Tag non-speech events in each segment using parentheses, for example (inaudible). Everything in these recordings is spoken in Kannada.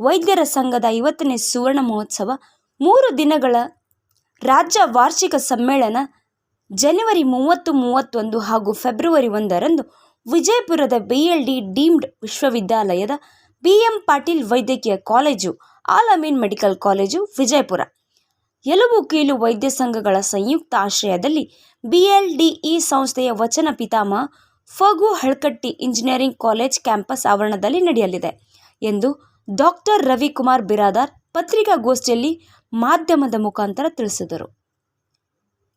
ವೈದ್ಯರ ಸಂಘದ ಐವತ್ತನೇ ಸುವರ್ಣ ಮಹೋತ್ಸವ, ಮೂರು ದಿನಗಳ ರಾಜ್ಯ ವಾರ್ಷಿಕ ಸಮ್ಮೇಳನ ಜನವರಿ ಮೂವತ್ತು, ಮೂವತ್ತೊಂದು ಹಾಗೂ ಫೆಬ್ರವರಿ ಒಂದರಂದು ವಿಜಯಪುರದ ಬಿಎಲ್ಡಿ ಡೀಮ್ಡ್ ವಿಶ್ವವಿದ್ಯಾಲಯದ ಬಿ ಎಂ ಪಾಟೀಲ್ ವೈದ್ಯಕೀಯ college, Al Ameen medical college, Vijayapura. ಎಲುಬು ಕೀಲು ವೈದ್ಯ ಸಂಘಗಳ ಸಂಯುಕ್ತ ಆಶ್ರಯದಲ್ಲಿ ಬಿಎಲ್ಡಿಇ ಸಂಸ್ಥೆಯ Vachana Pitamaha Phagu Halakatti engineering college campus ಆವರಣದಲ್ಲಿ ನಡೆಯಲಿದೆ ಎಂದು ಡಾಕ್ಟರ್ ರವಿಕುಮಾರ್ ಬಿರಾದಾರ್ ಪತ್ರಿಕಾಗೋಷ್ಠಿಯಲ್ಲಿ ಮಾಧ್ಯಮದ ಮುಖಾಂತರ ತಿಳಿಸಿದರು.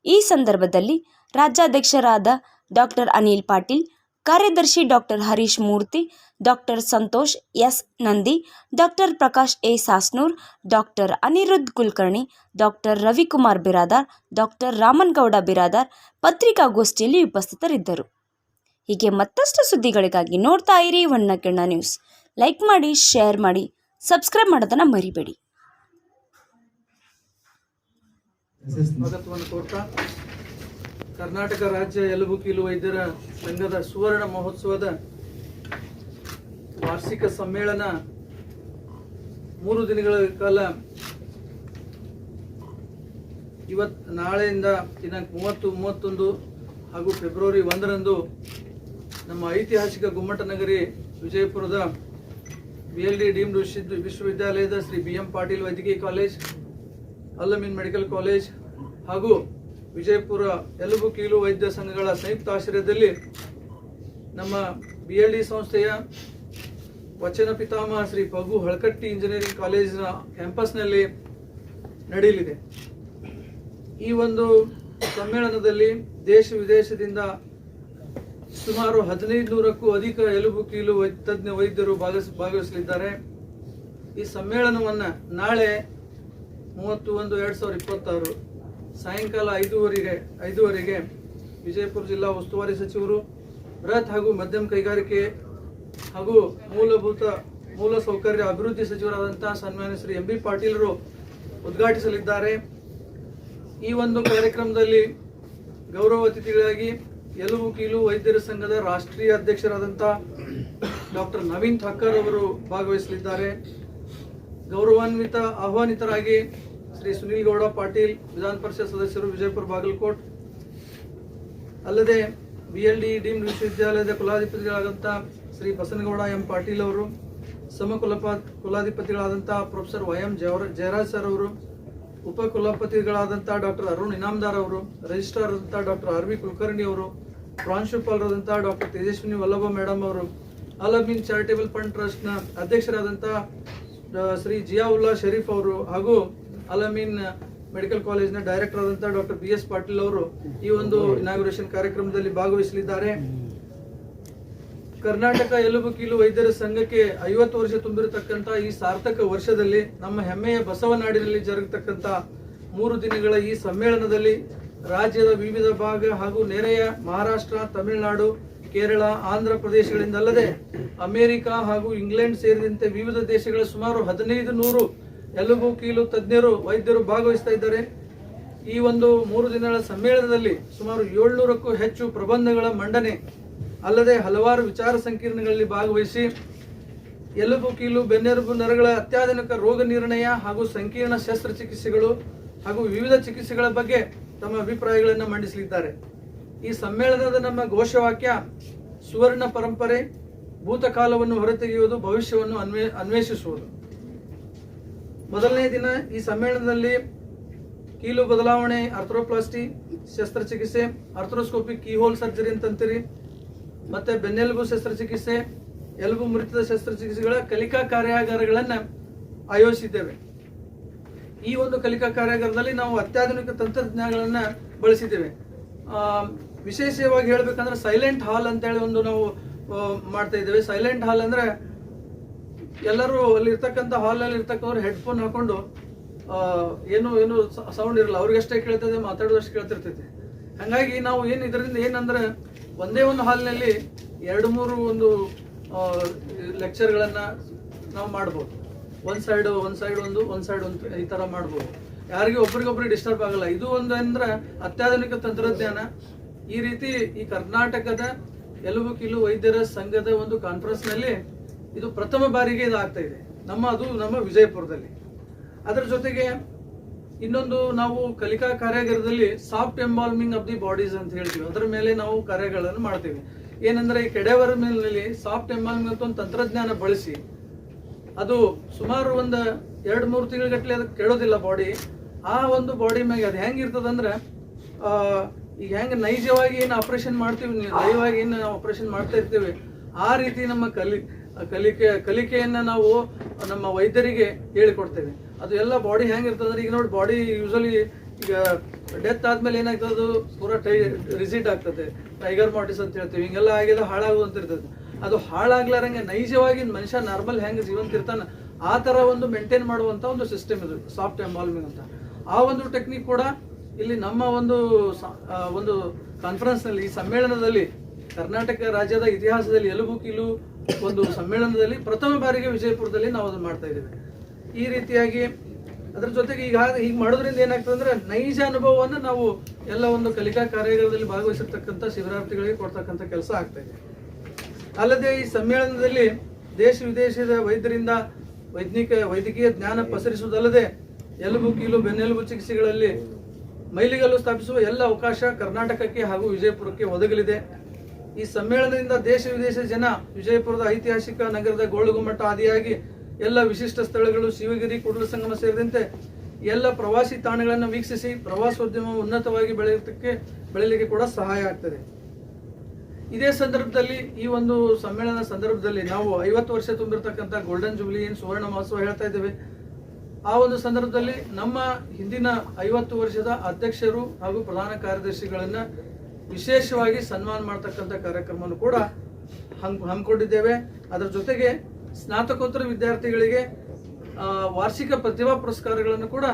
ಈ ಸಂದರ್ಭದಲ್ಲಿ ರಾಜ್ಯಾಧ್ಯಕ್ಷರಾದ ಡಾಕ್ಟರ್ ಅನಿಲ್ ಪಾಟೀಲ್, ಕಾರ್ಯದರ್ಶಿ doctor Harish Murthy, doctor Santosh S Nandi, doctor Prakash A Sasnur, doctor Aniruddh Kulkarni, doctor Ravikumar Biradar, doctor Ramangouda Biradar ಪತ್ರಿಕಾಗೋಷ್ಠಿಯಲ್ಲಿ ಉಪಸ್ಥಿತರಿದ್ದರು. ಹೀಗೆ ಮತ್ತಷ್ಟು ಸುದ್ದಿಗಳಿಗಾಗಿ ನೋಡ್ತಾ ಇರಿ ವಣ್ಣಕಿಣ್ಣ ನ್ಯೂಸ್. ಲೈಕ್ ಮಾಡಿ ಶೇರ್ ಮಾಡಿ ಸಬ್ಸ್ಕ್ರೈಬ್ ಮಾಡೋದನ್ನು ಮರಿಬೇಡಿ. ಕರ್ನಾಟಕ ರಾಜ್ಯ ಎಲುಬು ಕೀಲು ವೈದ್ಯರ ಸಂಘದ ಸುವರ್ಣ ಮಹೋತ್ಸವದ ವಾರ್ಷಿಕ ಸಮ್ಮೇಳನ ಮೂರು ದಿನಗಳ ಕಾಲ ಇವತ್ ನಾಳೆಯಿಂದ ದಿನಾಂಕ ಮೂವತ್ತು, ಮೂವತ್ತೊಂದು ಹಾಗೂ ಫೆಬ್ರವರಿ ಒಂದರಂದು ನಮ್ಮ ಐತಿಹಾಸಿಕ ಗುಮ್ಮಟ ನಗರಿ ವಿಜಯಪುರದ ಬಿ ಎಲ್ ಡಿ ಡೀಮ್ಡ್ ವಿಶ್ವ ವಿಶ್ವವಿದ್ಯಾಲಯದ ಶ್ರೀ ಬಿ ಎಂ ಪಾಟೀಲ್ ವೈದ್ಯಕೀಯ ಕಾಲೇಜ್ ಅಲ್ಲಮೀನ್ ಮೆಡಿಕಲ್ ಕಾಲೇಜ್ ಹಾಗೂ ವಿಜಯಪುರ ಎಲುಬು ಕೀಲು ವೈದ್ಯ ಸಂಘಗಳ ಸಂಯುಕ್ತ ಆಶ್ರಯದಲ್ಲಿ ನಮ್ಮ ಬಿ ಎಲ್ ಡಿ ಸಂಸ್ಥೆಯ ವಚನ ಪಿತಾಮಹ ಶ್ರೀ ಪಗು ಹಳಕಟ್ಟಿ ಇಂಜಿನಿಯರಿಂಗ್ ಕಾಲೇಜಿನ ಕ್ಯಾಂಪಸ್ನಲ್ಲಿ ನಡೆಯಲಿದೆ. ಈ ಒಂದು ಸಮ್ಮೇಳನದಲ್ಲಿ ದೇಶ ವಿದೇಶದಿಂದ ಸುಮಾರು ಹದಿನೈದು ನೂರಕ್ಕೂ ಅಧಿಕ ಎಲುಬು ಕೀಲು ತಜ್ಞ ವೈದ್ಯರು ಭಾಗವಹಿಸ ಭಾಗವಹಿಸಲಿದ್ದಾರೆ. ಈ ಸಮ್ಮೇಳನವನ್ನು ನಾಳೆ ಮೂವತ್ತು ಒಂದು ಎರಡು ಸಾವಿರದ ಇಪ್ಪತ್ತಾರು ಸಾಯಂಕಾಲ ಐದೂವರೆಗೆ ಐದೂವರೆಗೆ ವಿಜಯಪುರ ಜಿಲ್ಲಾ ಉಸ್ತುವಾರಿ ಸಚಿವರು, ಬೃಹತ್ ಹಾಗೂ ಮಧ್ಯಮ ಕೈಗಾರಿಕೆ ಹಾಗೂ ಮೂಲಭೂತ ಮೂಲ ಸೌಕರ್ಯ ಅಭಿವೃದ್ಧಿ ಸಚಿವರಾದಂತಹ ಸನ್ಮಾನ್ಯ ಶ್ರೀ ಎಂ ಬಿ ಪಾಟೀಲರು ಉದ್ಘಾಟಿಸಲಿದ್ದಾರೆ. ಈ ಒಂದು ಕಾರ್ಯಕ್ರಮದಲ್ಲಿ ಗೌರವ ಅತಿಥಿಗಳಾಗಿ ಎಲುಬು ಕೀಲು ವೈದ್ಯರ ಸಂಘದ ರಾಷ್ಟ್ರೀಯ ಅಧ್ಯಕ್ಷರಾದಂಥ ಡಾಕ್ಟರ್ ನವೀನ್ ಥಕ್ಕರ್ ಅವರು ಭಾಗವಹಿಸಲಿದ್ದಾರೆ. ಗೌರವಾನ್ವಿತ ಆಹ್ವಾನಿತರಾಗಿ ಶ್ರೀ ಸುನೀಲ್ ಗೌಡ ಪಾಟೀಲ್, ವಿಧಾನ ಪರಿಷತ್ ಸದಸ್ಯರು ವಿಜಯಪುರ ಬಾಗಲಕೋಟ್, ಅಲ್ಲದೆ ಬಿ ಎಲ್ ಡಿ ಡೀಮ್ ವಿಶ್ವವಿದ್ಯಾಲಯದ ಕುಲಾಧಿಪತಿಗಳಾದಂಥ ಶ್ರೀ ಬಸನಗೌಡ ಎಂ ಪಾಟೀಲ್ ಅವರು ಸಮಕುಲಪ ಕುಲಾಧಿಪತಿಗಳಾದಂಥ ಪ್ರೊಫೆಸರ್ ವೈ ಎಂ ಜವರ, ಜಯರಾಜ್ ಸರ್ ಅವರು, ಉಪ ಕುಲಪತಿಗಳಾದಂತಹ ಡಾಕ್ಟರ್ ಅರುಣ್ ಇನಾಮ್ದಾರ್ ಅವರು, ರಿಜಿಸ್ಟ್ರಾರ್ ಆದಂಥ ಡಾಕ್ಟರ್ ಆರ್ ವಿ ಕುಲಕರ್ಣಿ ಅವರು ಪ್ರಾಂಶುಪಾಲರಾದಂತಹ ಡಾಕ್ಟರ್ ತೇಜಸ್ವಿನಿ ವಲ್ಲಭ ಮೇಡಮ್ ಅವರು ಅಲಮೀನ್ ಚಾರಿಟೇಬಲ್ ಫಂಡ್ ಟ್ರಸ್ಟ್ನ ಅಧ್ಯಕ್ಷರಾದಂತಹ ಶ್ರೀ ಜಿಯಾವುಲ್ಲಾ ಶರೀಫ್ ಅವರು ಹಾಗೂ ಅಲಮೀನ್ ಮೆಡಿಕಲ್ ಕಾಲೇಜ್ನ ಡೈರೆಕ್ಟರ್ ಆದಂತಹ ಡಾಕ್ಟರ್ ಬಿ ಎಸ್ ಪಾಟೀಲ್ ಅವರು ಈ ಒಂದು ಇನಾಗ್ರೇಷನ್ ಕಾರ್ಯಕ್ರಮದಲ್ಲಿ ಭಾಗವಹಿಸಲಿದ್ದಾರೆ. ಕರ್ನಾಟಕ ಎಲುಬು ಕೀಲು ವೈದ್ಯರ ಸಂಘಕ್ಕೆ ಐವತ್ತು ವರ್ಷ ತುಂಬಿರತಕ್ಕಂತ ಈ ಸಾರ್ಥಕ ವರ್ಷದಲ್ಲಿ ನಮ್ಮ ಹೆಮ್ಮೆಯ ಬಸವನಾಡಿನಲ್ಲಿ ಜರುಗತಕ್ಕಂತ ಮೂರು ದಿನಗಳ ಈ ಸಮ್ಮೇಳನದಲ್ಲಿ ರಾಜ್ಯದ ವಿವಿಧ ಭಾಗ ಹಾಗೂ ನೆರೆಯ ಮಹಾರಾಷ್ಟ್ರ, ತಮಿಳುನಾಡು, ಕೇರಳ, ಆಂಧ್ರ ಪ್ರದೇಶಗಳಿಂದಲ್ಲದೆ ಅಮೆರಿಕ ಹಾಗೂ ಇಂಗ್ಲೆಂಡ್ ಸೇರಿದಂತೆ ವಿವಿಧ ದೇಶಗಳ ಸುಮಾರು ಹದಿನೈದು ನೂರು ಎಲುಬು ಕೀಲು ತಜ್ಞರು, ವೈದ್ಯರು ಭಾಗವಹಿಸ್ತಾ ಇದ್ದಾರೆ. ಈ ಒಂದು ಮೂರು ದಿನಗಳ ಸಮ್ಮೇಳನದಲ್ಲಿ ಸುಮಾರು ಏಳ್ನೂರಕ್ಕೂ ಹೆಚ್ಚು ಪ್ರಬಂಧಗಳ ಮಂಡನೆ ಅಲ್ಲದೆ ಹಲವಾರು ವಿಚಾರ ಸಂಕಿರಣಗಳಲ್ಲಿ ಭಾಗವಹಿಸಿ ಎಲುಬು ಕೀಲು, ಬೆನ್ನೆಲುಬು ನರಗಳ ಅತ್ಯಾಧುನಿಕ ರೋಗ ನಿರ್ಣಯ ಹಾಗೂ ಸಂಕೀರ್ಣ ಶಸ್ತ್ರಚಿಕಿತ್ಸೆಗಳು ಹಾಗೂ ವಿವಿಧ ಚಿಕಿತ್ಸೆಗಳ ಬಗ್ಗೆ ತಮ್ಮ ಅಭಿಪ್ರಾಯಗಳನ್ನು ಮಂಡಿಸಲಿದ್ದಾರೆ. ಈ ಸಮ್ಮೇಳನದ ನಮ್ಮ ಘೋಷವಾಕ್ಯ, ಸುವರ್ಣ ಪರಂಪರೆ, ಭೂತಕಾಲವನ್ನು ಹೊರತೆಗೆಯುವುದು, ಭವಿಷ್ಯವನ್ನು ಅನ್ವೇ, ಅನ್ವೇಷಿಸುವುದು. ಮೊದಲನೇ ದಿನ ಈ ಸಮ್ಮೇಳನದಲ್ಲಿ ಕೀಲು ಬದಲಾವಣೆ ಅರ್ಥ್ರೋಪ್ಲಾಸ್ಟಿ ಶಸ್ತ್ರಚಿಕಿತ್ಸೆ ಅರ್ಥ್ರೋಸ್ಕೋಪಿಕ್ ಕೀಹೋಲ್ ಸರ್ಜರಿ ಅಂತಂತೀರಿ, ಮತ್ತೆ ಬೆನ್ನೆಲುಬು ಶಸ್ತ್ರಚಿಕಿತ್ಸೆ, ಎಲುಬು ಮೃತದ ಶಸ್ತ್ರಚಿಕಿತ್ಸೆಗಳ ಕಲಿಕಾ ಕಾರ್ಯಾಗಾರಗಳನ್ನು ಆಯೋಜಿಸಿದ್ದೇವೆ. ಈ ಒಂದು ಕಲಿಕಾ ಕಾರ್ಯಾಗಾರದಲ್ಲಿ ನಾವು ಅತ್ಯಾಧುನಿಕ ತಂತ್ರಜ್ಞಾನಗಳನ್ನು ಬಳಸಿದ್ದೇವೆ. ವಿಶೇಷವಾಗಿ ಹೇಳ್ಬೇಕಂದ್ರೆ ಸೈಲೆಂಟ್ ಹಾಲ್ ಅಂತ ಹೇಳಿ ಒಂದು ನಾವು ಮಾಡ್ತಾ ಇದ್ದೇವೆ. ಸೈಲೆಂಟ್ ಹಾಲ್ ಅಂದ್ರೆ ಎಲ್ಲರೂ ಅಲ್ಲಿ ಇರ್ತಕ್ಕಂಥ ಇರ್ತಕ್ಕವ್ರು ಹೆಡ್ಫೋನ್ ಹಾಕೊಂಡು ಏನು ಏನು ಸೌಂಡ್ ಇರಲ್ಲ. ಅವ್ರಿಗಷ್ಟೇ ಕೇಳ್ತದೆ ಮಾತಾಡೋದಷ್ಟು ಕೇಳ್ತಿರ್ತೈತೆ ಹಾಗಾಗಿ ನಾವು ಏನು ಇದರಿಂದ ಏನಂದ್ರೆ ಒಂದೇ ಒಂದು ಹಾಲ್ನಲ್ಲಿ ಎರಡು, ಮೂರು ಒಂದು ಲೆಕ್ಚರ್ಗಳನ್ನು ನಾವು ಮಾಡ್ಬೋದು. ಒಂದ್ ಸೈಡ್ ಒಂದ್ ಸೈಡ್ ಒಂದು, ಒಂದ್ ಸೈಡ್ ಒಂದು ಈ ತರ ಮಾಡ್ಬೋದು. ಯಾರಿಗೂ ಒಬ್ರಿಗೊಬ್ರಿಗೆ ಡಿಸ್ಟರ್ಬ್ ಆಗಲ್ಲ. ಇದು ಒಂದು ಅಂದ್ರೆ ಅತ್ಯಾಧುನಿಕ ತಂತ್ರಜ್ಞಾನ. ಈ ರೀತಿ ಈ ಕರ್ನಾಟಕದ ಎಲುಬು ಕಿಲು ವೈದ್ಯರ ಸಂಘದ ಒಂದು ಕಾನ್ಫರೆನ್ಸ್ನಲ್ಲಿ ಇದು ಪ್ರಥಮ ಬಾರಿಗೆ ಇದು ಆಗ್ತಾ ಇದೆ. ನಮ್ಮ ಅದು ನಮ್ಮ ವಿಜಯಪುರದಲ್ಲಿ. ಅದರ ಜೊತೆಗೆ ಇನ್ನೊಂದು ನಾವು ಕಲಿಕಾ ಕಾರ್ಯಾಗಾರದಲ್ಲಿ soft embalming of the bodies ಅಂತ ಹೇಳ್ತೀವಿ. ಅದರ ಮೇಲೆ ನಾವು ಕಾರ್ಯಗಳನ್ನು ಮಾಡ್ತೀವಿ. ಏನಂದ್ರೆ ಈ ಕೆಡೆವರ ಮೇಲೆ ಸಾಫ್ಟ್ ಎಂಬಾಲ್ಮಿಂಗ್ ಅಂತ ಒಂದು ತಂತ್ರಜ್ಞಾನ ಬಳಸಿ ಅದು ಸುಮಾರು ಒಂದು ಎರಡು ಮೂರು ತಿಂಗಳಗಟ್ಟಲೆ ಅದಕ್ಕೆ ಕೇಳೋದಿಲ್ಲ ಬಾಡಿ ಆ ಒಂದು ಬಾಡಿ ಮ್ಯಾಗೆ ಅದು ಹೆಂಗಿರ್ತದಂದ್ರೆ ಆ, ಈಗ ಹೆಂಗೆ ನೈಜವಾಗಿ ಏನು ಆಪರೇಷನ್ ಮಾಡ್ತೀವಿ ಆಗಿ ಏನು ಆಪರೇಷನ್ ಮಾಡ್ತಾ ಇರ್ತೀವಿ ಆ ರೀತಿ ನಮ್ಮ ಕಲಿ ಕಲಿಕೆ ಕಲಿಕೆಯನ್ನ ನಾವು ನಮ್ಮ ವೈದ್ಯರಿಗೆ ಹೇಳಿಕೊಡ್ತೇವೆ. ಅದು ಎಲ್ಲ ಬಾಡಿ ಹೆಂಗಿರ್ತದಂದ್ರೆ ಈಗ ನೋಡಿ ಬಾಡಿ ಯೂಶಲಿ ಈಗ ಡೆತ್ ಆದ್ಮೇಲೆ ಏನಾಗ್ತದೆ ಅದು ಪೂರಾ ಟೈ ರಿಸಿಟ್ ಆಗ್ತದೆ. ಟೈಗರ್ ಮಾಟಿಸ್ ಅಂತ ಹೇಳ್ತೀವಿ ಹಿಂಗೆಲ್ಲ ಆಗಿದೆ ಹಾಳಾಗುವಂತ ಇರ್ತದೆ. ಅದು ಹಾಳಾಗ್ಲಾರಂಗೆ ನೈಜವಾಗಿ ಮನುಷ್ಯ ನಾರ್ಮಲ್ ಹೆಂಗೆ ಜೀವಂತ ಇರ್ತಾನೆ, ಆ ಥರ ಒಂದು ಮೇಂಟೈನ್ ಮಾಡುವಂತ ಒಂದು ಸಿಸ್ಟಮ್ ಇದು ಸಾಫ್ಟ್ ಎಂಬಾಲ್ವಿಂಗ್ ಅಂತ. ಆ ಒಂದು ಟೆಕ್ನಿಕ್ ಕೂಡ ಇಲ್ಲಿ ನಮ್ಮ ಒಂದು ಒಂದು ಕಾನ್ಫರೆನ್ಸ್ನಲ್ಲಿ, ಈ ಸಮ್ಮೇಳನದಲ್ಲಿ, ಕರ್ನಾಟಕ ರಾಜ್ಯದ ಇತಿಹಾಸದಲ್ಲಿ, ಎಲುಬು ಕೀಲು ಒಂದು ಸಮ್ಮೇಳನದಲ್ಲಿ ಪ್ರಥಮ ಬಾರಿಗೆ ವಿಜಯಪುರದಲ್ಲಿ ನಾವು ಅದು ಮಾಡ್ತಾ ಇದ್ದೇವೆ. ಈ ರೀತಿಯಾಗಿ ಅದ್ರ ಜೊತೆಗೆ ಈಗ ಹೀಗೆ ಮಾಡೋದ್ರಿಂದ ಏನಾಗ್ತದೆ ಅಂದ್ರೆ ನೈಜ ಅನುಭವವನ್ನು ನಾವು ಎಲ್ಲ ಒಂದು ಕಲಿಕಾ ಕಾರ್ಯಗಳಲ್ಲಿ ಭಾಗವಹಿಸಿರ್ತಕ್ಕಂಥ ಶಿಬಿರಾರ್ಥಿಗಳಿಗೆ ಕೊಡ್ತಕ್ಕಂಥ ಕೆಲಸ ಆಗ್ತಾ ಇದೆ. ಅಲ್ಲದೆ ಈ ಸಮ್ಮೇಳನದಲ್ಲಿ ದೇಶ ವಿದೇಶದ ವೈದ್ಯರಿಂದ ವೈಜ್ಞಿಕ, ವೈದ್ಯಕೀಯ ಜ್ಞಾನ ಪಸರಿಸುವುದಲ್ಲದೆ ಎಲುಬು, ಕೀಲು, ಬೆನ್ನೆಲುಬು ಚಿಕಿತ್ಸೆಗಳಲ್ಲಿ ಮೈಲಿಗಲ್ಲು ಸ್ಥಾಪಿಸುವ ಎಲ್ಲ ಅವಕಾಶ ಕರ್ನಾಟಕಕ್ಕೆ ಹಾಗೂ ವಿಜಯಪುರಕ್ಕೆ ಒದಗಲಿದೆ. ಈ ಸಮ್ಮೇಳನದಿಂದ ದೇಶ ವಿದೇಶದ ಜನ ವಿಜಯಪುರದ ಐತಿಹಾಸಿಕ ನಗರದ ಗೋಳುಗುಮ್ಮಟ್ಟ ಆದಿಯಾಗಿ ಎಲ್ಲ ವಿಶಿಷ್ಟ ಸ್ಥಳಗಳು ಶಿವಗಿರಿ, ಕೂಡಲ ಸಂಗಮ ಸೇರಿದಂತೆ ಎಲ್ಲ ಪ್ರವಾಸಿ ತಾಣಗಳನ್ನು ವೀಕ್ಷಿಸಿ ಪ್ರವಾಸೋದ್ಯಮ ಉನ್ನತವಾಗಿ ಬೆಳೆಯೋದಕ್ಕೆ ಬೆಳೆಯಲಿಕ್ಕೆ ಕೂಡ ಸಹಾಯ ಆಗ್ತದೆ. ಇದೇ ಸಂದರ್ಭದಲ್ಲಿ ಈ ಒಂದು ಸಮ್ಮೇಳನ ಸಂದರ್ಭದಲ್ಲಿ ನಾವು ಐವತ್ತು ವರ್ಷ ತುಂಬಿರ್ತಕ್ಕಂಥ ಗೋಲ್ಡನ್ ಜುಬ್ಲಿ ಏನು ಸುವರ್ಣ ಮಹೋತ್ಸವ ಹೇಳ್ತಾ ಇದ್ದೇವೆ. ಆ ಒಂದು ಸಂದರ್ಭದಲ್ಲಿ ನಮ್ಮ ಹಿಂದಿನ ಐವತ್ತು ವರ್ಷದ ಅಧ್ಯಕ್ಷರು ಹಾಗೂ ಪ್ರಧಾನ ಕಾರ್ಯದರ್ಶಿಗಳನ್ನ ವಿಶೇಷವಾಗಿ ಸನ್ಮಾನ ಮಾಡ್ತಕ್ಕಂಥ ಕಾರ್ಯಕ್ರಮವನ್ನು ಕೂಡ ಹಮ್ಮಿಕೊಂಡಿದ್ದೇವೆ. ಅದರ ಜೊತೆಗೆ ಸ್ನಾತಕೋತ್ತರ ವಿದ್ಯಾರ್ಥಿಗಳಿಗೆ ವಾರ್ಷಿಕ ಪ್ರತಿಭಾ ಪುರಸ್ಕಾರಗಳನ್ನು ಕೂಡ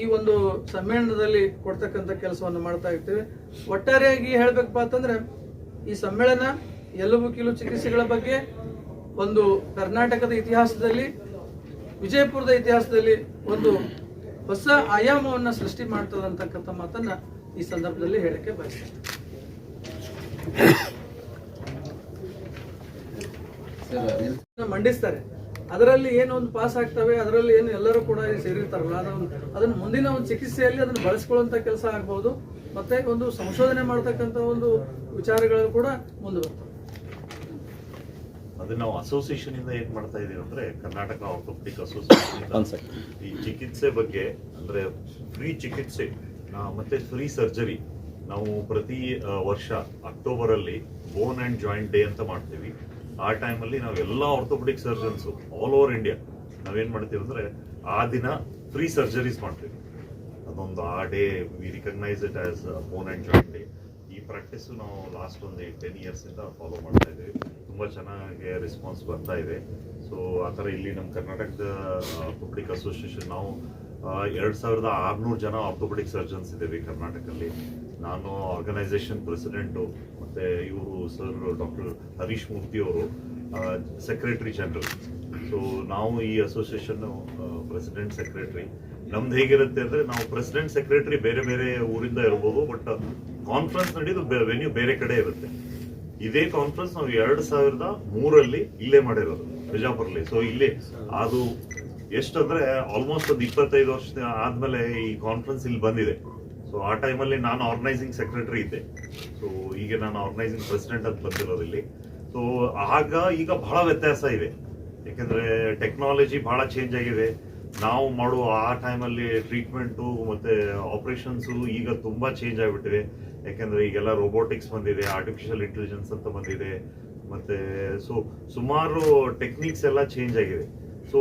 ಈ ಒಂದು ಸಮ್ಮೇಳನದಲ್ಲಿ ಕೊಡ್ತಕ್ಕಂಥ ಕೆಲಸವನ್ನು ಮಾಡ್ತಾ ಇರ್ತೇವೆ. ಒಟ್ಟಾರೆಯಾಗಿ ಹೇಳ್ಬೇಕಪ್ಪ ಅಂತಂದ್ರೆ ಈ ಸಮ್ಮೇಳನ ಎಲುಬು ಕೀಲು ಚಿಕಿತ್ಸೆಗಳ ಬಗ್ಗೆ ಒಂದು ಕರ್ನಾಟಕದ ಇತಿಹಾಸದಲ್ಲಿ ವಿಜಯಪುರದ ಇತಿಹಾಸದಲ್ಲಿ ಒಂದು ಹೊಸ ಆಯಾಮವನ್ನು ಸೃಷ್ಟಿ ಮಾಡ್ತದೆ ಅಂತಕ್ಕಂಥ ಮಾತನ್ನ ಈ ಸಂದರ್ಭದಲ್ಲಿ ಹೇಳಕ್ಕೆ ಬಯಸ್ತೇನೆ. ಮಂಡಿಸ್ತಾರೆ. ಅದರಲ್ಲಿ ಏನು ಒಂದು ಪಾಸ್ ಆಗ್ತವೆ ಅದರಲ್ಲಿ ಏನು ಎಲ್ಲರೂ ಕೂಡ ಸೇರಿರ್ತಾರಲ್ಲ ಅದನ್ನು ಅದನ್ನು ಮುಂದಿನ ಒಂದು ಚಿಕಿತ್ಸೆಯಲ್ಲಿ ಅದನ್ನು ಬಳಸ್ಕೊಳ್ಳುವಂತ ಕೆಲಸ ಆಗ್ಬೋದು. ಮತ್ತೆ ಒಂದು ಸಂಶೋಧನೆ ಮಾಡ್ತಕ್ಕಂಥ ಒಂದು ವಿಚಾರಗಳು ಕೂಡ ಮುಂದುವರ್ತವೆ ಅದನ್ನ ನಾವು ಅಸೋಸಿಯೇಷನ್ ಇಂದ ಏನ್ ಮಾಡ್ತಾ ಇದೀವಿ ಅಂದ್ರೆ ಕರ್ನಾಟಕ ಆರ್ಥೋಪೆಡಿಕ್ ಅಸೋಸಿಯೇಷನ್ ಈ ಚಿಕಿತ್ಸೆ ಬಗ್ಗೆ ಅಂದ್ರೆ ಫ್ರೀ ಚಿಕಿತ್ಸೆ ಮತ್ತೆ ಫ್ರೀ ಸರ್ಜರಿ ನಾವು ಪ್ರತಿ ವರ್ಷ ಅಕ್ಟೋಬರ್ ಅಲ್ಲಿ ಬೋನ್ ಅಂಡ್ ಜಾಯಿಂಟ್ ಡೇ ಅಂತ ಮಾಡ್ತೀವಿ. ಆ ಟೈಮಲ್ಲಿ ನಾವೆಲ್ಲ orthopaedic surgeons all over India ನಾವೇನು ಮಾಡ್ತೀವಿ ಅಂದ್ರೆ ಆ ದಿನ ಫ್ರೀ ಸರ್ಜರೀಸ್ ಮಾಡ್ತೀವಿ. ಅದೊಂದು ಆ day we recognise it as bone and joint day ಈ ಪ್ರಾಕ್ಟೀಸ್ ನಾವು ಲಾಸ್ಟ್ ಒಂದು ಟೆನ್ ಇಯರ್ಸ್ ಇಂದ ಫಾಲೋ ಮಾಡ್ತಾ ಇದ್ದೀವಿ. ತುಂಬಾ ಚೆನ್ನಾಗಿ ರೆಸ್ಪಾನ್ಸ್ ಬರ್ತಾ ಇದೆ. ಸೊ ಆ ಥರ ಇಲ್ಲಿ ನಮ್ಮ ಕರ್ನಾಟಕದ ಪಬ್ಲಿಕ್ ಅಸೋಸಿಯೇಷನ್ ನಾವು ಎರಡು ಸಾವಿರದ ಆರ್ನೂರು ಜನ ಆರ್ಥೋಪೆಡಿಕ್ ಸರ್ಜನ್ಸ್ ಇದ್ದೇವೆ ಕರ್ನಾಟಕದಲ್ಲಿ. ನಾನು ಆರ್ಗನೈಸೇಷನ್ ಪ್ರೆಸಿಡೆಂಟು ಮತ್ತೆ ಇವರು ಸರ್ ಡಾಕ್ಟರ್ ಹರೀಶ್ ಮೂರ್ತಿ ಅವರು ಸೆಕ್ರೆಟರಿ ಜನರಲ್ ಸೊ ನಾವು ಈ ಅಸೋಸಿಯೇಷನ್ ಪ್ರೆಸಿಡೆಂಟ್ ಸೆಕ್ರೆಟರಿ ನಮ್ದು ಹೇಗಿರುತ್ತೆ ಅಂದ್ರೆ ನಾವು ಪ್ರೆಸಿಡೆಂಟ್ ಸೆಕ್ರೆಟರಿ ಬೇರೆ ಬೇರೆ ಊರಿಂದ ಇರ್ಬೋದು ಬಟ್ ಕಾನ್ಫರೆನ್ಸ್ ನಡೆಯೋದು ವೆನ್ಯೂ ಬೇರೆ ಕಡೆ ಇರುತ್ತೆ. ಇದೇ ಕಾನ್ಫರೆನ್ಸ್ ನಾವು ಎರಡು ಸಾವಿರದ ಮೂರಲ್ಲಿ ಇಲ್ಲೇ ಮಾಡಿರೋದು ಬಿಜಾಪುರಲ್ಲಿ ಸೊ ಇಲ್ಲಿ ಅದು ಎಷ್ಟಂದ್ರೆ ಆಲ್ಮೋಸ್ಟ್ ಒಂದು ಇಪ್ಪತ್ತೈದು ವರ್ಷ ಆದ್ಮೇಲೆ ಈ ಕಾನ್ಫರೆನ್ಸ್ ಇಲ್ಲಿ ಬಂದಿದೆ. ಸೊ ಆ ಟೈಮಲ್ಲಿ ನಾನು ಆರ್ಗನೈಸಿಂಗ್ ಸೆಕ್ರೆಟರಿ ಇದ್ದೆ. ಸೊ ಈಗ ನಾನು ಆರ್ಗನೈಸಿಂಗ್ ಪ್ರೆಸಿಡೆಂಟ್ ಅಂತ ಬಂದಿರೋದು ಇಲ್ಲಿ. ಸೊ ಆಗ ಈಗ ಬಹಳ ವ್ಯತ್ಯಾಸ ಇದೆ. ಯಾಕೆಂದರೆ ಟೆಕ್ನಾಲಜಿ ಬಹಳ ಚೇಂಜ್ ಆಗಿದೆ. ನಾವು ಮಾಡುವ ಆ ಟೈಮಲ್ಲಿ ಟ್ರೀಟ್ಮೆಂಟು ಮತ್ತು ಆಪ್ರೇಷನ್ಸು ಈಗ ತುಂಬ ಚೇಂಜ್ ಆಗಿಬಿಟ್ಟಿದೆ. ಯಾಕೆಂದರೆ ಈಗೆಲ್ಲ ರೋಬೋಟಿಕ್ಸ್ ಬಂದಿದೆ ಆರ್ಟಿಫಿಷಿಯಲ್ ಇಂಟೆಲಿಜೆನ್ಸ್ ಅಂತ ಬಂದಿದೆ. ಮತ್ತು ಸೊ ಸುಮಾರು ಟೆಕ್ನಿಕ್ಸ್ ಎಲ್ಲ ಚೇಂಜ್ ಆಗಿದೆ. ಸೊ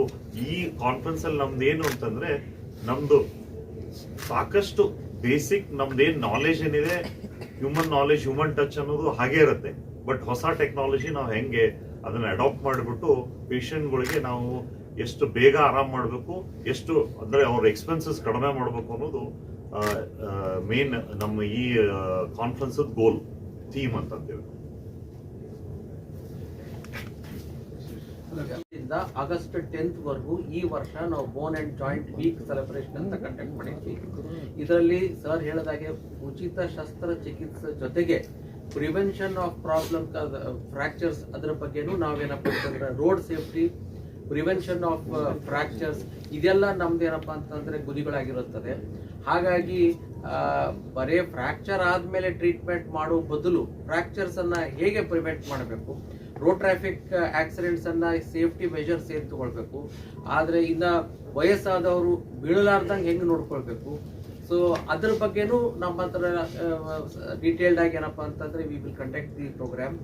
ಈ ಕಾನ್ಫರೆನ್ಸಲ್ಲಿ ನಮ್ದು ಏನು ಅಂತಂದರೆ ನಮ್ಮದು ಸಾಕಷ್ಟು ಬೇಸಿಕ್ ನಮ್ದು ಏನ್ ನಾಲೆಜ್ ಏನಿದೆ ಹ್ಯೂಮನ್ ನಾಲೆಜ್ ಹ್ಯೂಮನ್ ಟಚ್ ಅನ್ನೋದು ಹಾಗೆ ಇರುತ್ತೆ. ಬಟ್ ಹೊಸ ಟೆಕ್ನಾಲಜಿ ನಾವು ಹೆಂಗೆ ಅದನ್ನ ಅಡಾಪ್ಟ್ ಮಾಡಿಬಿಟ್ಟು ಪೇಷಂಟ್ಗಳಿಗೆ ನಾವು ಎಷ್ಟು ಬೇಗ ಆರಾಮ್ ಮಾಡಬೇಕು, ಎಷ್ಟು ಅಂದ್ರೆ ಅವ್ರ ಎಕ್ಸ್ಪೆನ್ಸಸ್ ಕಡಿಮೆ ಮಾಡಬೇಕು ಅನ್ನೋದು ಮೇನ್ ನಮ್ಮ ಈ ಕಾನ್ಫರೆನ್ಸ್ ಗೋಲ್ ಥೀಮ್ ಅಂತ ಅಂತೇಳಿ ಇಂದ ಆಗಸ್ಟ್ ಟೆಂತ್ ವರೆಗೂ ಈ ವರ್ಷ ನಾವು bone and joint week celebration ಅಂತ ಕಂಡಕ್ಟ್ ಮಾಡಿದ್ವಿ. ಇದರಲ್ಲಿ ಸರ್ ಹೇಳಿದಾಗೆ ಉಚಿತ ಶಸ್ತ್ರ ಚಿಕಿತ್ಸೆ ಜೊತೆಗೆ ಪ್ರಿವೆನ್ಷನ್ ಆಫ್ ಪ್ರಾಬ್ಲಮ್ ಫ್ರಾಕ್ಚರ್ಸ್ ಅದರ ಬಗ್ಗೆನೂ ನಾವೇನಪ್ಪ ಅಂತಂದ್ರೆ road safety prevention of fractures ಇದೆಲ್ಲ ನಮ್ದೇನಪ್ಪ ಅಂತಂದ್ರೆ ಗುರಿಗಳಾಗಿರುತ್ತದೆ. ಹಾಗಾಗಿ ಬರೇ ಫ್ರಾಕ್ಚರ್ ಆದ್ಮೇಲೆ ಟ್ರೀಟ್ಮೆಂಟ್ ಮಾಡೋ ಬದಲು ಫ್ರಾಕ್ಚರ್ಸ್ ಅನ್ನ ಹೇಗೆ ಪ್ರಿವೆಂಟ್ ಮಾಡಬೇಕು? ರೋಡ್ ಟ್ರಾಫಿಕ್ ಆಕ್ಸಿಡೆಂಟ್ಸ್ ಅನ್ನ ಸೇಫ್ಟಿ ಮೆಷರ್ಸ್ ಏನ್ ತಗೊಳ್ಬೇಕು? ಆದ್ರೆ ಇನ್ನ ವಯಸ್ಸಾದವರು ಬೀಳಲಾರ್ದಂಗೆ ಹೆಂಗೆ ನೋಡ್ಕೊಳ್ಬೇಕು? ಸೊ ಅದ್ರ ಬಗ್ಗೆನೂ ನಮ್ಮ ಹತ್ರ ಡೀಟೇಲ್ಡ್ ಆಗಿ ಏನಪ್ಪ ಅಂತಂದ್ರೆ we will conduct the programme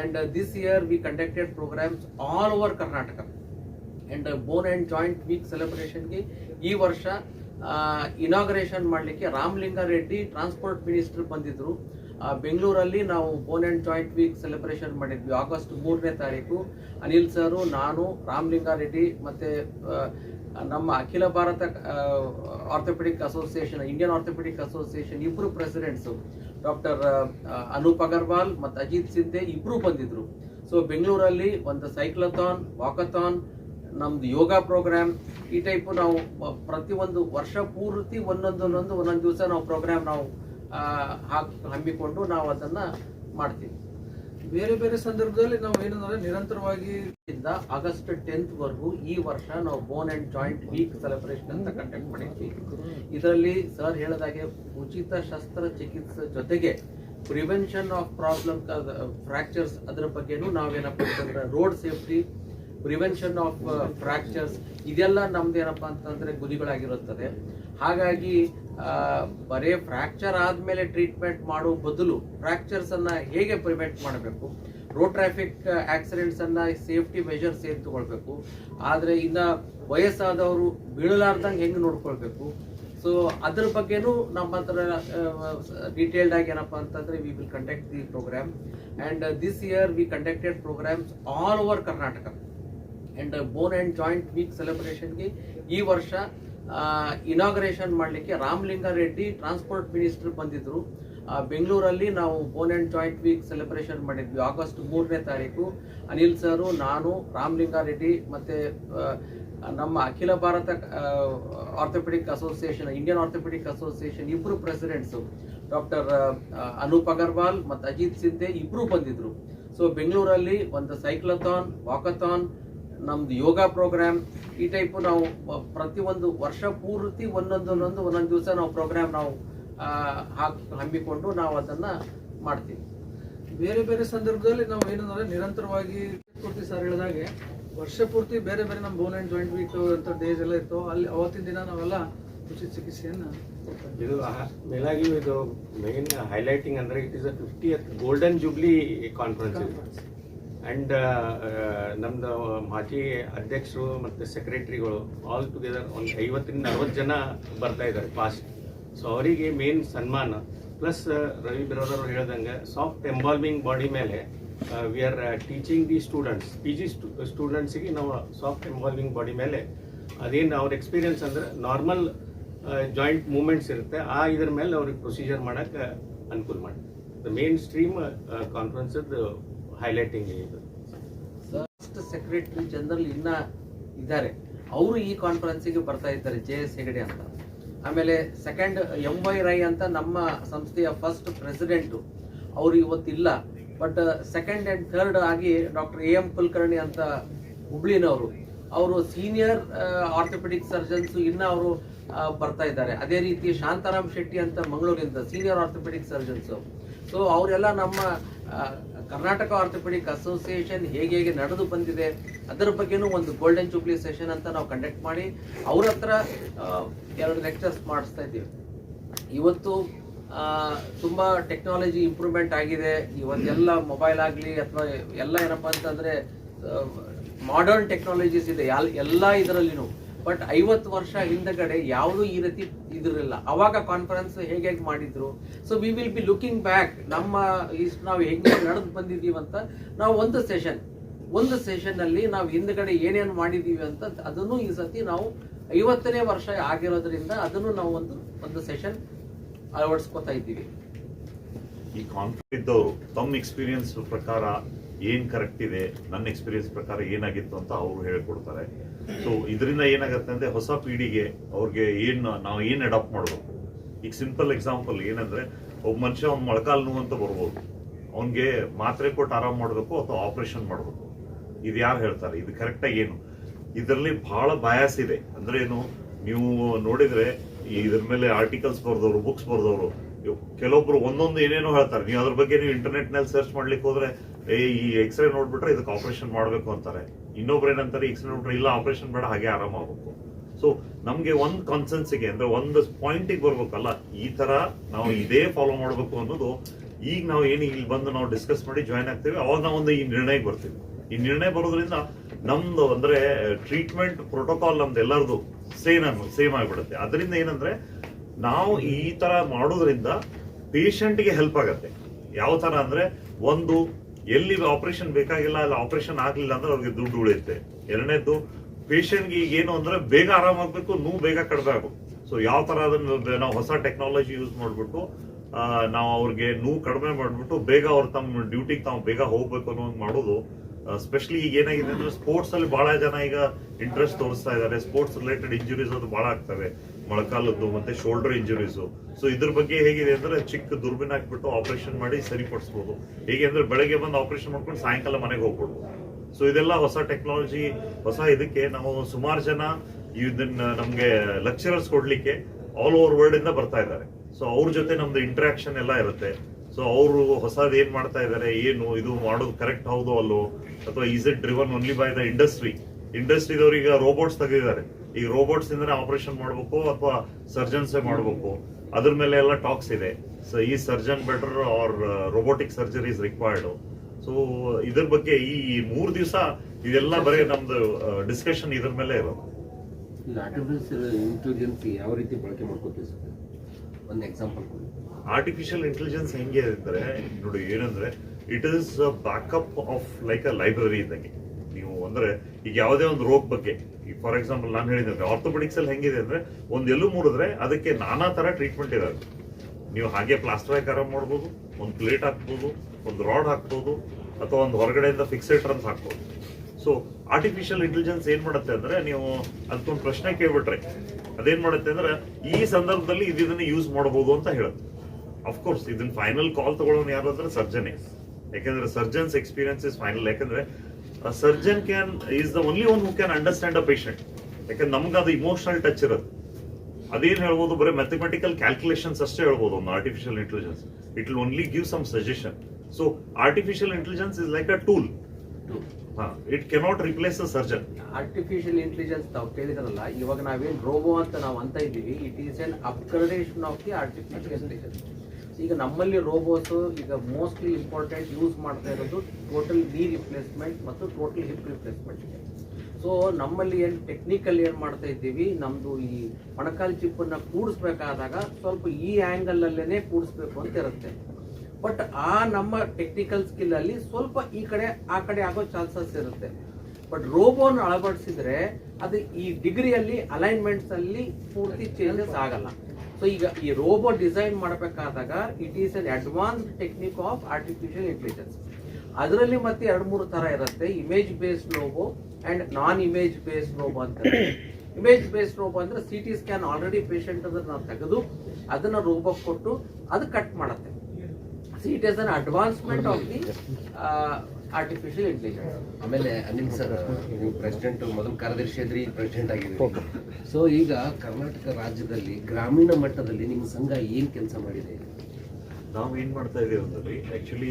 and this year we conducted programmes all over Karnataka and bone and joint week ಸೆಲೆಬ್ರೇಷನ್ಗೆ ಈ ವರ್ಷ ಇನಾಗ್ರೇಷನ್ ಮಾಡಲಿಕ್ಕೆ ರಾಮಲಿಂಗಾರೆಡ್ಡಿ ಟ್ರಾನ್ಸ್ಪೋರ್ಟ್ ಮಿನಿಸ್ಟರ್ ಬಂದಿದ್ರು. ಆ, ಬೆಂಗಳೂರಲ್ಲಿ ನಾವು bone and joint week celebration ಮಾಡಿದ್ವಿ. ಆಗಸ್ಟ್ ಮೂರನೇ ತಾರೀಕು. ಅನಿಲ್ ಸರು, ನಾನು, ರಾಮಲಿಂಗ ರೆಡ್ಡಿ ಮತ್ತೆ ನಮ್ಮ Akhila Bharata orthopedic association Indian orthopedic association ಇಬ್ಬರು ಪ್ರೆಸಿಡೆಂಟ್ಸು ಡಾಕ್ಟರ್ ಅನೂಪ್ ಅಗರ್ವಾಲ್ ಮತ್ತು ಅಜಿತ್ ಸಿಂಧೆ ಇಬ್ಬರು ಬಂದಿದ್ದರು ಸೊ ಬೆಂಗಳೂರಲ್ಲಿ ಒಂದು ಸೈಕ್ಲಥಾನ್ ವಾಕಥಾನ್ ನಮ್ದು ಯೋಗ ಪ್ರೋಗ್ರಾಮ್ ಈ ಟೈಪು ನಾವು ಪ್ರತಿಯೊಂದು ವರ್ಷ ಪೂರ್ತಿ ಒಂದೊಂದು ಒಂದೊಂದು ದಿವಸ ನಾವು ಪ್ರೋಗ್ರಾಮ್ ನಾವು ಹಾಕಿ, ಹಮ್ಮಿಕೊಂಡು ನಾವು ಅದನ್ನ ಮಾಡ್ತೀವಿ. ಬೇರೆ ಬೇರೆ ಸಂದರ್ಭದಲ್ಲಿ ನಾವು ಏನಂದ್ರೆ ನಿರಂತರವಾಗಿ ಇಂದ ಆಗಸ್ಟ್ ಟೆಂತ್ ವರೆಗೂ ಈ ವರ್ಷ ನಾವು bone and joint week celebration ಅಂತ ಕಂಡಕ್ಟ್ ಮಾಡಿದ್ವಿ. ಇದರಲ್ಲಿ ಸರ್ ಹೇಳಿದಾಗೆ ಉಚಿತ ಶಸ್ತ್ರ ಚಿಕಿತ್ಸೆ ಜೊತೆಗೆ ಪ್ರಿವೆನ್ಷನ್ ಆಫ್ ಪ್ರಾಬ್ಲಮ್ ಫ್ರಾಕ್ಚರ್ಸ್ ಅದರ ಬಗ್ಗೆನೂ ನಾವೇನಪ್ಪ ಅಂತಂದ್ರೆ road safety prevention of fractures ಇದೆಲ್ಲ ನಮ್ದೇನಪ್ಪ ಅಂತಂದ್ರೆ ಗುರಿಗಳಾಗಿರುತ್ತದೆ. ಹಾಗಾಗಿ ಬರೇ ಫ್ರಾಕ್ಚರ್ ಆದ್ಮೇಲೆ ಟ್ರೀಟ್ಮೆಂಟ್ ಮಾಡೋ ಬದಲು ಫ್ರಾಕ್ಚರ್ಸ್ ಅನ್ನ ಹೇಗೆ ಪ್ರಿವೆಂಟ್ ಮಾಡಬೇಕು? ರೋಡ್ ಟ್ರಾಫಿಕ್ ಆಕ್ಸಿಡೆಂಟ್ಸ್ ಅನ್ನ ಸೇಫ್ಟಿ ಮೆಷರ್ಸ್ ಏನ್ ತೊಗೊಳ್ಬೇಕು? ಆದ್ರೆ ಇನ್ನ ವಯಸ್ಸಾದವರು ಬೀಳಲಾರ್ದಂಗೆ ಹೆಂಗೆ ನೋಡ್ಕೊಳ್ಬೇಕು? ಸೊ ಅದ್ರ ಬಗ್ಗೆನೂ ನಮ್ಮ ಹತ್ರ ಡೀಟೇಲ್ಡ್ ಆಗಿ ಏನಪ್ಪ ಅಂತಂದ್ರೆ we will conduct the programme and this year we conducted programmes all over Karnataka and bone and joint week ಸೆಲೆಬ್ರೇಷನ್ಗೆ ಈ ವರ್ಷ ಇನಾಗ್ರೇಷನ್ ಮಾಡಲಿಕ್ಕೆ ರಾಮಲಿಂಗ ರೆಡ್ಡಿ ಟ್ರಾನ್ಸ್ಪೋರ್ಟ್ ಮಿನಿಸ್ಟರ್ ಬಂದಿದ್ರು. ಬೆಂಗಳೂರಲ್ಲಿ ನಾವು bone and joint week celebration ಮಾಡಿದ್ವಿ ಆಗಸ್ಟ್ ಮೂರನೇ ತಾರೀಕು. ಅನಿಲ್ ಸರು, ನಾನು, ರಾಮಲಿಂಗ ರೆಡ್ಡಿ ಮತ್ತೆ ನಮ್ಮ Akhila Bharata orthopaedic association Indian orthopaedic association ಇಬ್ಬರು ಪ್ರೆಸಿಡೆಂಟ್ಸ್ ಡಾಕ್ಟರ್ ಅನೂಪ್ ಅಗರ್ವಾಲ್ ಮತ್ತು ಅಜಿತ್ ಸಿಂಧೆ ಇಬ್ರು ಬಂದಿದ್ರು. ಸೊ ಬೆಂಗಳೂರಲ್ಲಿ ಒಂದು ಸೈಕ್ಲಥಾನ್ ವಾಕಥಾನ್ ನಮ್ದು ಯೋಗ ಪ್ರೋಗ್ರಾಮ್ ಈ ಟೈಪ್ ನಾವು ಪ್ರತಿ ಪ್ರತಿಯೊಂದು ವರ್ಷ ಪೂರ್ತಿ ಒಂದೊಂದು ಒಂದೊಂದು ಒಂದೊಂದು ದಿವಸ ನಾವು ಪ್ರೋಗ್ರಾಮ್ ನಾವು ಹಾಕಿ ಹಮ್ಮಿಕೊಂಡು ನಾವು ಅದನ್ನ ಮಾಡ್ತೀವಿ. ಬೇರೆ ಬೇರೆ ಸಂದರ್ಭದಲ್ಲಿ ನಾವು ಏನಂದ್ರೆ ನಿರಂತರವಾಗಿ ಪೂರ್ತಿ ಸರ್ ಹೇಳಿದಾಗೆ ವರ್ಷ ಪೂರ್ತಿ ಬೇರೆ ಬೇರೆ ನಮ್ಮ ಬೋನ್ ಅಂಡ್ ಜಾಯಿಂಟ್ ವೀಕ್ ಅಂತ ಡೇಸ್ ಎಲ್ಲ ಇತ್ತು ಅಲ್ಲಿ ಅವತ್ತಿನ ದಿನ ನಾವೆಲ್ಲ ಉಚಿತ ಚಿಕಿತ್ಸೆಯನ್ನು. ಇದು ಮೇಲಾಗಿ ಇದು ಮೇನ್ ಹೈಲೈಟಿಂಗ್ ಅಂದ್ರೆ it is a fiftieth golden jubilee conference ಇದು ಅಂಡ್ ನಮ್ದು ಮಾಜಿ ಅಧ್ಯಕ್ಷರು ಮತ್ತು ಸೆಕ್ರೆಟ್ರಿಗಳು ಆಲ್ ಟುಗೆದರ್ ಒಂದು ಐವತ್ತರಿಂದ ಅರವತ್ತು ಜನ ಬರ್ತಾ ಇದ್ದಾರೆ ಫಾಸ್ಟ್ ಸೊ ಅವರಿಗೆ ಮೇನ್ ಸನ್ಮಾನ. ಪ್ಲಸ್ ರವಿ ಬ್ರದರ್ ಹೇಳ್ದಂಗೆ ಸಾಫ್ಟ್ ಎಂಬಾಲ್ವಿಂಗ್ ಬಾಡಿ ಮೇಲೆ we are teaching the students P G ಸ್ಟೂಡೆಂಟ್ಸಿಗೆ ನಾವು ಸಾಫ್ಟ್ ಎಂಬಾಲ್ವಿಂಗ್ ಬಾಡಿ ಮೇಲೆ, ಅದೇನು ಅವ್ರ ಎಕ್ಸ್ಪೀರಿಯನ್ಸ್ ಅಂದ್ರೆ ನಾರ್ಮಲ್ ಜಾಯಿಂಟ್ ಮೂಮೆಂಟ್ಸ್ ಇರುತ್ತೆ. ಆ ಇದ್ರ ಮೇಲೆ ಅವ್ರಿಗೆ ಪ್ರೊಸೀಜರ್ ಮಾಡೋಕ್ಕೆ ಅನುಕೂಲ ಮಾಡಿ the main stream conference highlighting ಇದು. ಫಸ್ಟ್ ಸೆಕ್ರೆಟರಿ ಜನರಲ್ ಇನ್ನ ಇದ್ದಾರೆ. ಅವರು ಈ ಕಾನ್ಫರೆನ್ಸಿಗೆ ಬರ್ತಾ ಇದ್ದಾರೆ ಜೆ ಎಸ್ ಹೆಗಡೆ ಅಂತ. ಆಮೇಲೆ ಸೆಕೆಂಡ್ ಎಂ ವೈ ರೈ ಅಂತ ನಮ್ಮ ಸಂಸ್ಥೆಯ ಫಸ್ಟ್ ಪ್ರೆಸಿಡೆಂಟು ಅವರು ಇವತ್ತಿಲ್ಲ. ಬಟ್ ಸೆಕೆಂಡ್ ಆ್ಯಂಡ್ ಥರ್ಡ್ ಆಗಿ ಡಾಕ್ಟರ್ ಎ ಎಂ ಕುಲಕರ್ಣಿ ಅಂತ ಹುಬ್ಳಿನವರು. ಅವರು ಸೀನಿಯರ್ ಆರ್ಥೋಪೆಡಿಕ್ ಸರ್ಜನ್ಸು ಇನ್ನ ಅವರು ಬರ್ತಾ ಇದ್ದಾರೆ. ಅದೇ ರೀತಿ ಶಾಂತಾರಾಮ್ ಶೆಟ್ಟಿ ಅಂತ ಮಂಗಳೂರಿಂದ ಸೀನಿಯರ್ ಆರ್ಥೋಪೆಡಿಕ್ ಸರ್ಜನ್ಸು ಸೊ ಅವರೆಲ್ಲ ನಮ್ಮ ಕರ್ನಾಟಕ ಆರ್ಥೋಪೆಡಿಕ್ ಅಸೋಸಿಯೇಷನ್ ಹೇಗೆ ಹೇಗೆ ನಡೆದು ಬಂದಿದೆ, ಅದರ ಬಗ್ಗೆನೂ ಒಂದು ಗೋಲ್ಡನ್ ಜೂಬ್ಲಿ ಸೆಷನ್ ಅಂತ ನಾವು ಕಂಡಕ್ಟ್ ಮಾಡಿ, ಅವ್ರ ಹತ್ರ ಎರಡು ಲೆಕ್ಚರ್ಸ್ ಮಾಡಿಸ್ತಾ ಇದ್ದೀವಿ. ಇವತ್ತು ತುಂಬ ಟೆಕ್ನಾಲಜಿ ಇಂಪ್ರೂವ್ಮೆಂಟ್ ಆಗಿದೆ. ಇವತ್ತೆಲ್ಲ ಮೊಬೈಲ್ ಆಗಲಿ ಅಥವಾ ಎಲ್ಲ ಏನಪ್ಪಾ ಅಂತಂದರೆ ಮಾಡರ್ನ್ ಟೆಕ್ನಾಲಜೀಸ್ ಇದೆ. ಎಲ್- ಎಲ್ಲ ಇದರಲ್ಲಿನೂ. ಬಟ್ ಐವತ್ತು ವರ್ಷ ಹಿಂದಗಡೆ ಯಾವುದೂ ಈ ರೀತಿ ಇದಿರಲಿಲ್ಲ ಅವಾಗ ಕಾನ್ಫರೆನ್ಸ್ ಹೇಗೆ ಮಾಡಿದ್ರು? So we will be looking back ನಮ್ಮ ಇಷ್ಟು ನಾವು ಹೆಂಗೆ ನಡೆದು ಬಂದಿದ್ದೀವಿ ಅಂತ ನಾವು ಒಂದು ಸೆಷನ್ ಒಂದು ಸೆಷನ್ ಅಲ್ಲಿ ನಾವು ಹಿಂದಗಡೆ ಏನೇನು ಮಾಡಿದೀವಿ ಅಂತ ಅದನ್ನು ಈ ಸತಿ ನಾವು ಐವತ್ತನೇ ವರ್ಷ ಆಗಿರೋದ್ರಿಂದ ಅದನ್ನು ನಾವು ಒಂದು ಒಂದು ಸೆಷನ್ ಅಳವಡಿಸ್ಕೊತಾ ಇದ್ದೀವಿ. ಈ ಕಾನ್ಫ್ಲಿಕ್ಟ್ ಇದ್ದವರು ತಮ್ಮ ಎಕ್ಸ್ಪೀರಿಯನ್ಸ್ ಪ್ರಕಾರ ಏನ್ ಕರೆಕ್ಟ್ ಇದೆ, ನನ್ನ ಎಕ್ಸ್ಪೀರಿಯನ್ಸ್ ಪ್ರಕಾರ ಏನಾಗಿತ್ತು ಅಂತ ಅವರು ಹೇಳ್ಕೊಡ್ತಾರೆ. ಸೊ ಇದರಿಂದ ಏನಾಗುತ್ತೆ ಅಂದ್ರೆ ಹೊಸ ಪೀಳಿಗೆ ಅವ್ರಿಗೆ ಏನ್ ನಾವು ಏನ್ ಅಡಾಪ್ಟ್ ಮಾಡ್ಬೇಕು? ಈಗ ಸಿಂಪಲ್ ಎಕ್ಸಾಂಪಲ್ ಏನಂದ್ರೆ, ಒಬ್ಬ ಮನುಷ್ಯ ಅವ್ನ ಮೊಳಕಾಲ್ ನೋವು ಅಂತ ಬರ್ಬೋದು. ಅವನಿಗೆ ಮಾತ್ರೆ ಕೊಟ್ಟು ಆರಾಮ್ ಮಾಡಬೇಕು ಅಥವಾ ಆಪರೇಷನ್ ಮಾಡಬೇಕು. ಇದು ಯಾರು ಹೇಳ್ತಾರೆ? ಇದು ಕರೆಕ್ಟಾಗಿ ಏನು? ಇದರಲ್ಲಿ ಬಹಳ ಬಯಾಸ್ ಇದೆ. ಅಂದ್ರೆ ಏನು? ನೀವು ನೋಡಿದ್ರೆ ಇದ್ರ ಮೇಲೆ ಆರ್ಟಿಕಲ್ಸ್ ಬರ್ದವ್ರು ಬುಕ್ಸ್ ಬರ್ದವ್ರು ಕೆಲವೊಬ್ರು ಒಂದೊಂದು ಏನೇನೋ ಹೇಳ್ತಾರೆ. ನೀವು ಅದ್ರ ಬಗ್ಗೆ ನೀವು ಇಂಟರ್ನೆಟ್ನಲ್ಲಿ ಸರ್ಚ್ ಮಾಡ್ಲಿಕ್ಕೆ ಹೋದ್ರೆ, ಏ, ಈ ಎಕ್ಸ್ರೇ ನೋಡ್ಬಿಟ್ರೆ ಇದಕ್ಕೆ ಆಪರೇಷನ್ ಮಾಡ್ಬೇಕು ಅಂತಾರೆ. ಇನ್ನೊಬ್ರು ಏನಂತಾರೆ ಎಕ್ಸಿಡೆಂಟ್ ಇಲ್ಲ ಆಪರೇಷನ್ ಬೇಡ, ಹಾಗೆ ಆರಾಮ ಆಗ್ಬೇಕು. ಸೊ ನಮಗೆ ಒಂದು ಕಾನ್ಸೆನ್ಸ್ಗೆ ಅಂದ್ರೆ ಒಂದು ಪಾಯಿಂಟಿಗೆ ಬರ್ಬೇಕಲ್ಲ, ಈ ತರ ನಾವು ಇದೇ ಫಾಲೋ ಮಾಡಬೇಕು ಅನ್ನೋದು, ಈಗ ನಾವು ಏನು ಇಲ್ಲಿ ಬಂದು ನಾವು ಡಿಸ್ಕಸ್ ಮಾಡಿ ಜಾಯ್ನ್ ಆಗ್ತೀವಿ, ಅವಾಗ ನಾವು ಒಂದು ಈ ನಿರ್ಣಯಕ್ಕೆ ಬರ್ತೀವಿ. ಈ ನಿರ್ಣಯ ಬರೋದ್ರಿಂದ ನಮ್ದು ಅಂದ್ರೆ ಟ್ರೀಟ್ಮೆಂಟ್ ಪ್ರೋಟೋಕಾಲ್ ನಮ್ದು ಎಲ್ಲರದು ಸೇಮ್ ಸೇಮ್ ಆಗಿಬಿಡುತ್ತೆ. ಅದರಿಂದ ಏನಂದ್ರೆ, ನಾವು ಈ ತರ ಮಾಡೋದ್ರಿಂದ ಪೇಷಂಟ್ಗೆ ಹೆಲ್ಪ್ ಆಗತ್ತೆ. ಯಾವ ತರ ಅಂದ್ರೆ, ಒಂದು ಎಲ್ಲಿ ಆಪರೇಷನ್ ಬೇಕಾಗಿಲ್ಲ, ಅಲ್ಲಿ ಆಪರೇಷನ್ ಆಗ್ಲಿಲ್ಲ ಅಂದ್ರೆ ಅವ್ರಿಗೆ ದುಡ್ಡು ಉಳಿಯುತ್ತೆ. ಎರಡನೇದ್ದು ಪೇಷಂಟ್ಗೆ ಈಗ ಏನು ಅಂದ್ರೆ ಬೇಗ ಆರಾಮಾಗ್ಬೇಕು, ನೋವು ಬೇಗ ಕಡಿಮೆ ಸೊ ಯಾವ ತರ ಅದನ್ನ ನಾವು ಹೊಸ ಟೆಕ್ನಾಲಜಿ ಯೂಸ್ ಮಾಡ್ಬಿಟ್ಟು ನಾವು ಅವ್ರಿಗೆ ನೋವು ಕಡಿಮೆ ಮಾಡ್ಬಿಟ್ಟು ಬೇಗ ಅವ್ರು ತಮ್ಮ ಡ್ಯೂಟಿಗೆ ತಾವು ಬೇಗ ಹೋಗ್ಬೇಕು ಅನ್ನೋ ಮಾಡೋದು ಸ್ಪೆಷಲಿ ಈಗ ಏನಾಗಿದೆ ಅಂದ್ರೆ ಸ್ಪೋರ್ಟ್ಸ್ ಅಲ್ಲಿ ಬಹಳ ಜನ ಈಗ ಇಂಟ್ರೆಸ್ಟ್ ತೋರಿಸ್ತಾ ಇದ್ದಾರೆ. ಸ್ಪೋರ್ಟ್ಸ್ ರಿಲೇಟೆಡ್ ಇಂಜುರೀಸ್ ಅದು ಬಹಳ ಆಗ್ತವೆ. ಮೊಳಕಾಲದ್ದು ಮತ್ತೆ ಶೋಲ್ಡರ್ ಇಂಜುರೀಸ್ ಸೊ ಇದ್ರ ಬಗ್ಗೆ ಹೇಗಿದೆ ಅಂದ್ರೆ ಚಿಕ್ಕ ದುರ್ಬಿನ್ ಹಾಕ್ಬಿಟ್ಟು ಆಪರೇಷನ್ ಮಾಡಿ ಸರಿಪಡಿಸ್ಬೋದು. ಹೇಗೆ ಅಂದ್ರೆ ಬೆಳಗ್ಗೆ ಬಂದು ಆಪರೇಷನ್ ಮಾಡ್ಕೊಂಡು ಸಾಯಂಕಾಲ ಮನೆಗೆ ಹೋಗ್ಬಿಡ್ಬೋದು ಸೊ ಇದೆಲ್ಲ ಹೊಸ ಟೆಕ್ನಾಲಜಿ ಹೊಸ ಇದಕ್ಕೆ ನಾವು ಸುಮಾರು ಜನ ಇದನ್ನ ನಮ್ಗೆ ಲೆಕ್ಚರರ್ಸ್ ಕೊಡ್ಲಿಕ್ಕೆ ಆಲ್ ಓವರ್ ವರ್ಲ್ಡ್ ಇಂದ ಬರ್ತಾ ಇದ್ದಾರೆ. ಸೊ ಅವ್ರ ಜೊತೆ ನಮ್ದು ಇಂಟ್ರಾಕ್ಷನ್ ಎಲ್ಲ ಇರುತ್ತೆ. ಸೊ ಅವರು ಹೊಸದ್ ಏನ್ ಮಾಡ್ತಾ ಇದ್ದಾರೆ, ಏನು, ಇದು ಮಾಡೋದು ಕರೆಕ್ಟ್ ಹೌದು ಅಲ್ಲೋ, ಅಥವಾ is it driven only by the industry ಇಂಡಸ್ಟ್ರಿದವ್ರು ಈಗ ರೋಬೋಟ್ಸ್ ತೆಗೆದಿದ್ದಾರೆ. ಈಗ ರೋಬೋಟ್ಸ್ ಇಂದ ಆಪರೇಷನ್ ಮಾಡ್ಬೇಕು ಅಥವಾ ಸರ್ಜನ್ಸ್ ಮಾಡ್ಬೇಕು? ಅದ್ರ ಮೇಲೆ ಎಲ್ಲ ಟಾಕ್ಸ್ ಇದೆ. ಸೊ ಈ surgeon better or robotic surgery is required so ಇದ್ರ ಬಗ್ಗೆ ಈ ಮೂರ್ ದಿವಸ ಇದೆಲ್ಲ ಬರೀ ನಮ್ದು ಡಿಸ್ಕಷನ್ ಇದ್ರ ಮೇಲೆ ಇರೋದು. ಇಂಟೆಲಿಜೆನ್ಸ್ ಯಾವ ರೀತಿ ಬಳಕೆ ಮಾಡ್ಕೋತೀವಿ ಸರ್? ಒಂದು ಎಕ್ಸಾಂಪಲ್ ಆರ್ಟಿಫಿಷಿಯಲ್ ಇಂಟೆಲಿಜೆನ್ಸ್ ಹೆಂಗೆ ಅಂದ್ರೆ ನೋಡಿ ಏನಂದ್ರೆ it is backup of like a library ಇದ್ದಂಗೆ. ನೀವು ಅಂದ್ರೆ ಈಗ ಯಾವುದೇ ಒಂದು ರೋಗ ಬಗ್ಗೆ ಫಾರ್ ಎಕ್ಸಾಂಪಲ್ ನಾನು ಹೇಳಿದ್ರೆ ಆರ್ಥೋಪೆಡಿಕ್ಸ್ ಅಲ್ಲಿ ಹೆಂಗಿದೆ ಅಂದ್ರೆ ಒಂದ್ ಎಲ್ಲೂ ಮುರಿದ್ರೆ ಅದಕ್ಕೆ ನಾನಾ ತರ ಟ್ರೀಟ್ಮೆಂಟ್ ಇದಾವೆ ನೀವು ಹಾಗೆ ಪ್ಲಾಸ್ಟರ್ ಆರಾಮ್ ಮಾಡ್ಬೋದು, ಒಂದು ಪ್ಲೇಟ್ ಹಾಕ್ಬೋದು, ಒಂದು ರಾಡ್ ಹಾಕ್ಬೋದು, ಅಥವಾ ಒಂದು ಹೊರಗಡೆಯಿಂದ ಫಿಕ್ಸೇಟರ್ಸ್ ಹಾಕ್ಬೋದು. ಸೊ ಆರ್ಟಿಫಿಷಿಯಲ್ ಇಂಟೆಲಿಜೆನ್ಸ್ ಏನ್ ಮಾಡುತ್ತೆ ಅಂದ್ರೆ ನೀವು ಅದಕ್ಕೊಂದು ಪ್ರಶ್ನೆ ಕೇಳ್ಬಿಟ್ರೆ, ಅದೇನ್ ಮಾಡುತ್ತೆ ಅಂದ್ರೆ ಈ ಸಂದರ್ಭದಲ್ಲಿ ಇದನ್ನ ಯೂಸ್ ಮಾಡಬಹುದು ಅಂತ ಹೇಳುತ್ತೆ. ಅಫ್ಕೋರ್ಸ್ ಇದನ್ನ ಫೈನಲ್ ಕಾಲ್ ತಗೊಳ್ಳೋನು ಯಾರು ಅಂದ್ರೆ ಸರ್ಜನೇ ಯಾಕಂದ್ರೆ ಸರ್ಜನ್ಸ್ ಎಕ್ಸ್ಪೀರಿಯನ್ಸ್ ಇಸ್ ಫೈನಲ್ ಯಾಕಂದ್ರೆ surgeon can is the only one who can understand a patient ಯಾಕಂದ್ರೆ ನಮ್ಗೆ ಅದು ಇಮೋಷನಲ್ ಟಚ್ ಇರುತ್ತೆ. ಅದೇನು ಹೇಳ್ಬೋದು ಬರೀ ಮ್ಯಾಥಮೆಟಿಕಲ್ ಕ್ಯಾಲ್ಕುಲೇಷನ್ಸ್ ಅಷ್ಟೇ ಹೇಳ್ಬೋದು ಒಂದು artificial intelligence it will only give some suggestion so artificial intelligence is like a tool it cannot replace a surgeon artificial intelligence ತಾವು ಕೇಳಿದ್ರಲ್ಲ ಇವಾಗ ನಾವೇನ್ ರೋಬೋ ಅಂತ ನಾವು ಅಂತ ಇದ್ದೀವಿ it is an upgradation of the artificial intelligence ಈಗ ನಮ್ಮಲ್ಲಿ ರೋಬೋಸ್ ಈಗ ಮೋಸ್ಟ್ಲಿ ಇಂಪಾರ್ಟೆಂಟ್ ಯೂಸ್ ಮಾಡ್ತಾ ಇರೋದು ಟೋಟಲ್ ನೀ ರಿಪ್ಲೇಸ್ಮೆಂಟ್ ಮತ್ತು ಟೋಟಲ್ ಹಿಪ್ ರಿಪ್ಲೇಸ್ಮೆಂಟ್ ಸೊ ನಮ್ಮಲ್ಲಿ ಏನು ಟೆಕ್ನಿಕಲ್ ಏನು ಮಾಡ್ತಾ ಇದ್ದೀವಿ ನಮ್ಮದು ಈ ಮೊಣಕಾಲು ಚಿಪ್ಪನ್ನು ಕೂಡಿಸ್ಬೇಕಾದಾಗ ಸ್ವಲ್ಪ ಈ ಆ್ಯಂಗಲಲ್ಲೇ ಕೂಡಿಸ್ಬೇಕು ಅಂತ ಇರುತ್ತೆ. ಬಟ್ ಆ ನಮ್ಮ ಟೆಕ್ನಿಕಲ್ ಸ್ಕಿಲ್ ಅಲ್ಲಿ ಸ್ವಲ್ಪ ಈ ಕಡೆ, ಆ ಕಡೆ ಆಗೋ ಚಾನ್ಸಸ್ ಇರುತ್ತೆ. ಬಟ್ ರೋಬೋನ ಅಳವಡಿಸಿದ್ರೆ ಅದು ಈ ಡಿಗ್ರಿಯಲ್ಲಿ ಅಲೈನ್ಮೆಂಟ್ಸಲ್ಲಿ ಪೂರ್ತಿ ಚೇಂಜಸ್ ಆಗಲ್ಲ. ಸೊ ಈಗ ಈ ರೋಬೋಟ್ ಡಿಸೈನ್ ಮಾಡಬೇಕಾದಾಗ it is an advance technique of artificial intelligence ಅದರಲ್ಲಿ ಮತ್ತೆ ಎರಡು ಮೂರು ತರ ಇರುತ್ತೆ. Image based robo and non image based robo ಅಂತ ಇಮೇಜ್ ಬೇಸ್ಡ್ ರೋಬೋ ಅಂದ್ರೆ C T scan already patient ಅದನ್ನು ನಾವು ತೆಗೆದು ಅದನ್ನ ರೋಬೋ ಕೊಟ್ಟು ಅದು ಕಟ್ ಮಾಡುತ್ತೆ. See it is an advancement of the artificial intelligence ಆಮೇಲೆ ಅನಿಲ್ ಸರ್ ನೀವು ಪ್ರೆಸಿಡೆಂಟ್ ಮೊದಲು ಕಾರ್ಯದರ್ಶಿ ಇದ್ರಿ ಪ್ರೆಸಿಡೆಂಟ್ ಆಗಿದ್ರಿ. ಸೊ ಈಗ ಕರ್ನಾಟಕ ರಾಜ್ಯದಲ್ಲಿ ಗ್ರಾಮೀಣ ಮಟ್ಟದಲ್ಲಿ ನಿಮ್ಮ ಸಂಘ ಏನ್ ಕೆಲಸ ಮಾಡಿದೆ? ನಾವು ಏನ್ ಮಾಡ್ತಾ ಇದೀವಿ ಅಂದ್ರೆ actually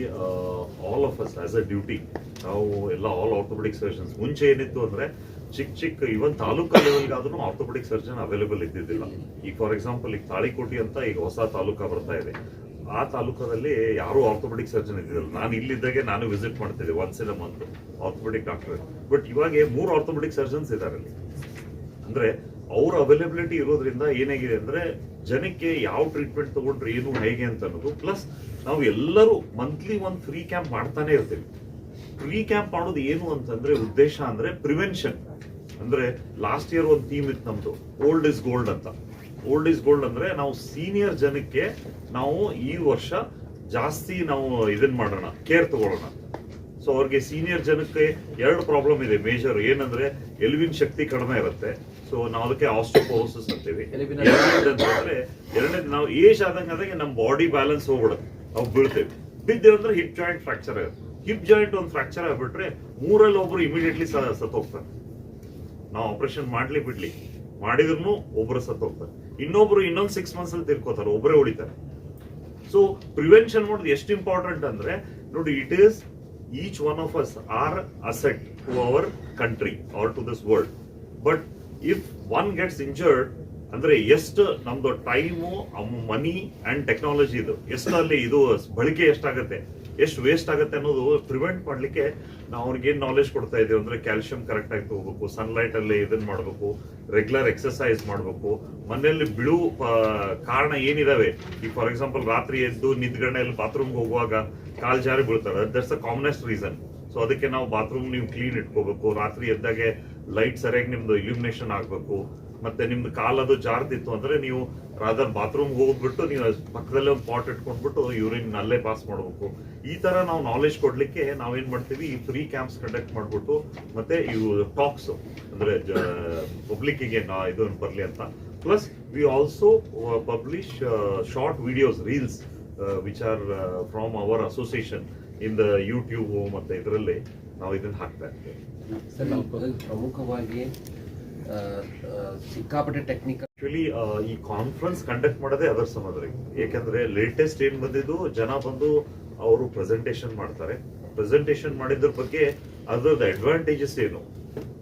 all of us as a duty ನಾವು ಎಲ್ಲ ಆಲ್ ಆರ್ಥೋಪೆಡಿಕ್ ಸರ್ಜನ್ಸ್ ಮುಂಚೆ ಏನಿತ್ತು ಅಂದ್ರೆ ಚಿಕ್ಕ ಚಿಕ್ಕ ಇವನ್ ತಾಲೂಕಾ ಲೆವೆಲ್ಗೆ ಆದ್ರೂ ಆರ್ಥೋಪೆಡಿಕ್ ಸರ್ಜನ್ ಅವೈಲೇಬಲ್ ಇದ್ದಿದ್ದಿಲ್ಲ ಈಗ ಫಾರ್ ಎಕ್ಸಾಂಪಲ್ ಈಗ ತಾಳಿಕೋಟಿ ಅಂತ ಈಗ ಹೊಸ ತಾಲೂಕಾ ಬರ್ತಾ ಇದೆ. ಆ ತಾಲೂಕಲ್ಲಿ ಯಾರು ಆರ್ಥೋಪೆಡಿಕ್ ಸರ್ಜನ್ ಇದ್ದಿಲ್ಲ ನಾನು ಇಲ್ಲಿದ್ದಾಗೆ ನಾನು ವಿಸಿಟ್ ಮಾಡ್ತಿದ್ದೆ once in a month orthopaedic doctor but ಇವಾಗ ಮೂರು ಆರ್ಥೋಪೆಡಿಕ್ ಸರ್ಜನ್ಸ್ ಇದ್ದಾರೆ ಅಲ್ಲಿ. ಅಂದ್ರೆ ಅವ್ರ ಅವೈಲಬಿಲಿಟಿ ಇರೋದ್ರಿಂದ ಏನಾಗಿದೆ ಅಂದ್ರೆ ಜನಕ್ಕೆ ಯಾವ ಟ್ರೀಟ್ಮೆಂಟ್ ತಗೊಂಡ್ರೆ ಏನು, ಹೇಗೆ ಅಂತ ಅನ್ನೋದು. ಪ್ಲಸ್ ನಾವು ಎಲ್ಲರೂ ಮಂತ್ಲಿ ಒಂದು ಫ್ರೀ ಕ್ಯಾಂಪ್ ಮಾಡ್ತಾನೆ ಇರ್ತೀವಿ. ಫ್ರೀ ಕ್ಯಾಂಪ್ ಮಾಡೋದು ಏನು ಅಂತಂದ್ರೆ ಉದ್ದೇಶ ಅಂದ್ರೆ ಪ್ರಿವೆನ್ಷನ್ ಅಂದ್ರೆ ಲಾಸ್ಟ್ ಇಯರ್ ಒಂದು ಥೀಮ್ ಇತ್ತು ನಮ್ದು. ಓಲ್ಡ್ ಇಸ್ ಗೋಲ್ಡ್ ಅಂತ. ಓಲ್ಡ್ ಈಸ್ ಗೋಲ್ಡ್ ಅಂದ್ರೆ ನಾವು ಸೀನಿಯರ್ ಜನಕ್ಕೆ ನಾವು ಈ ವರ್ಷ ಜಾಸ್ತಿ ನಾವು ಇದನ್ ಮಾಡೋಣ ಕೇರ್ ತಗೊಳ್ಳೋಣ. ಸೊ ಅವ್ರಿಗೆ ಸೀನಿಯರ್ ಜನಕ್ಕೆ ಎರಡು ಪ್ರಾಬ್ಲಮ್ ಇದೆ ಮೇಜರ್ ಏನಂದ್ರೆ ಎಲ್ವಿನ್ ಶಕ್ತಿ ಕಡಿಮೆ ಇರುತ್ತೆ. ಸೊ ನಾವು ಅದಕ್ಕೆ ಆಸ್ಟೋಪೋಸಿಸ್ ಅಂತೀವಿ. ಅಂತಂದ್ರೆ ಎರಡನೇದು ನಾವು ಏಜ್ ಆದಂಗೆ ಆದಂಗೆ ನಮ್ಮ ಬಾಡಿ ಬ್ಯಾಲೆನ್ಸ್ ಹೋಗ್ಬಿಡುತ್ತೆ. ನಾವು ಬೀಳ್ತೇವೆ. ಬಿದ್ದಿರಂದ್ರೆ ಹಿಪ್ ಜಾಯಿಂಟ್ ಫ್ರಾಕ್ಚರ್ ಆಗುತ್ತೆ. ಹಿಪ್ ಜಾಯಿಂಟ್ ಒಂದು ಫ್ರಾಕ್ಚರ್ ಆಗ್ಬಿಟ್ರೆ ಮೂರಲ್ಲಿ ಒಬ್ರು ಇಮಿಡಿಯೇಟ್ಲಿ ಸತ್ ಹೋಗ್ತಾರೆ ನಾವು ಆಪರೇಷನ್ ಮಾಡ್ಲಿ ಬಿಡ್ಲಿ. ಮಾಡಿದ್ರು ಒಬ್ರು ಸತ್ ಹೋಗ್ತಾರೆ ಇನ್ನೊಬ್ರು ಇನ್ನೊಂದು ಸಿಕ್ಸ್ ಮಂತ್ಸ್ ಅಲ್ಲಿ ತಿರ್ಕೋತಾರೆ ಒಬ್ಬರೇ ಉಳಿತಾರೆ ಸೊ ಪ್ರಿವೆನ್ಷನ್ ಮಾಡೋದು ಎಷ್ಟು ಇಂಪಾರ್ಟೆಂಟ್ ಅಂದ್ರೆ, ನೋಡಿ it is each one of us are asset to our country or to this world but if one gets injured ಅಂದ್ರೆ ಎಷ್ಟು ನಮ್ದು ಟೈಮು ಮನಿ ಅಂಡ್ ಟೆಕ್ನಾಲಜಿ ಇದು ಎಷ್ಟು ಅಲ್ಲಿ ಇದು ಬಳಕೆ ಎಷ್ಟಾಗತ್ತೆ? ಎಷ್ಟು ವೇಸ್ಟ್ ಆಗುತ್ತೆ ಅನ್ನೋದು ಪ್ರಿವೆಂಟ್ ಮಾಡ್ಲಿಕ್ಕೆ ನಾವು ಅವ್ರಿಗೆ ಏನು ನಾಲೆಜ್ ಕೊಡ್ತಾ ಇದ್ದೀವಿ ಅಂದರೆ ಕ್ಯಾಲ್ಸಿಯಂ ಕರೆಕ್ಟ್ ಆಗಿ ತಗೋಬೇಕು ಸನ್ಲೈಟಲ್ಲಿ ಇದನ್ನು ಮಾಡಬೇಕು ರೆಗ್ಯುಲರ್ ಎಕ್ಸಸೈಸ್ ಮಾಡಬೇಕು. ಮನೆಯಲ್ಲಿ ಬಿಳು ಕಾರಣ ಏನಿದಾವೆ? ಈಗ ಫಾರ್ ಎಕ್ಸಾಂಪಲ್ ರಾತ್ರಿ ಎದ್ದು ನಿದ್ಗಣೆಯಲ್ಲಿ ಬಾತ್ರೂಮ್ಗೆ ಹೋಗುವಾಗ ಕಾಲು ಜಾರಿ ಬೀಳ್ತಾರೆ that's a commonest reason so ಅದಕ್ಕೆ ನಾವು ಬಾತ್ರೂಮ್ ನೀವು ಕ್ಲೀನ್ ಇಟ್ಕೋಬೇಕು. ರಾತ್ರಿ ಎದ್ದಾಗೆ ಲೈಟ್ ಸರಿಯಾಗಿ ನಿಮ್ದು ಇಲ್ಯುಮಿನೇಷನ್ ಆಗ್ಬೇಕು. ಮತ್ತೆ ನಿಮ್ದು ಕಾಲದು ಜಾರ್ದಿತ್ತು ಅಂದ್ರೆ ನೀವು ರಾದರ್ ಬಾತ್ರೂಮ್ಗೆ ಹೋಗ್ಬಿಟ್ಟು ನೀವು ಪಕ್ಕದಲ್ಲೇ ಒಂದು ಪಾಟ್ ಇಟ್ಕೊಂಡ್ಬಿಟ್ಟು ಯೂರಿನ್ ಅಲ್ಲೇ ಪಾಸ್ ಮಾಡ್ಬೇಕು. ಈ ತರ ನಾವು ನಾಲೆಜ್ ಕೊಡ್ಲಿಕ್ಕೆ ನಾವೇನ್ ಮಾಡ್ತೀವಿ ಈ ಫ್ರೀ ಕ್ಯಾಂಪ್ಸ್ ಕಂಡಕ್ಟ್ ಮಾಡ್ಬಿಟ್ಟು ಮತ್ತೆ ಇವು ಟಾಕ್ಸ್ ಅಂದ್ರೆ ಪಬ್ಲಿಕ್ಗೆ ಇದು ಬರ್ಲಿ ಅಂತ. Plus we also publish short videos reels which are from our association in the YouTube ಮತ್ತೆ ಇದರಲ್ಲಿ ನಾವು ಇದನ್ನ ಹಾಕ್ತಾ ಇರ್ತೇವೆ ಪ್ರಮುಖವಾಗಿ ಸಿಕ್ಕಾಪಟ್ಟೆ ಟೆಕ್ನಿಕ್ ಆಕ್ಚುಲಿ ಈ ಕಾನ್ಫರೆನ್ಸ್ ಕಂಡಕ್ಟ್ ಮಾಡೋದೇ ಅದರ ಸಮದ್ರಿ ಯಾಕಂದ್ರೆ ಲೇಟೆಸ್ಟ್ ಏನ್ ಬಂದಿದ್ದು ಜನ ಬಂದು ಅವರು ಪ್ರೆಸೆಂಟೇಷನ್ ಮಾಡ್ತಾರೆ. ಪ್ರೆಸೆಂಟೇಶನ್ ಮಾಡಿದ್ರ ಬಗ್ಗೆ ಅದರದ್ದು ಅಡ್ವಾಂಟೇಜಸ್ ಏನು?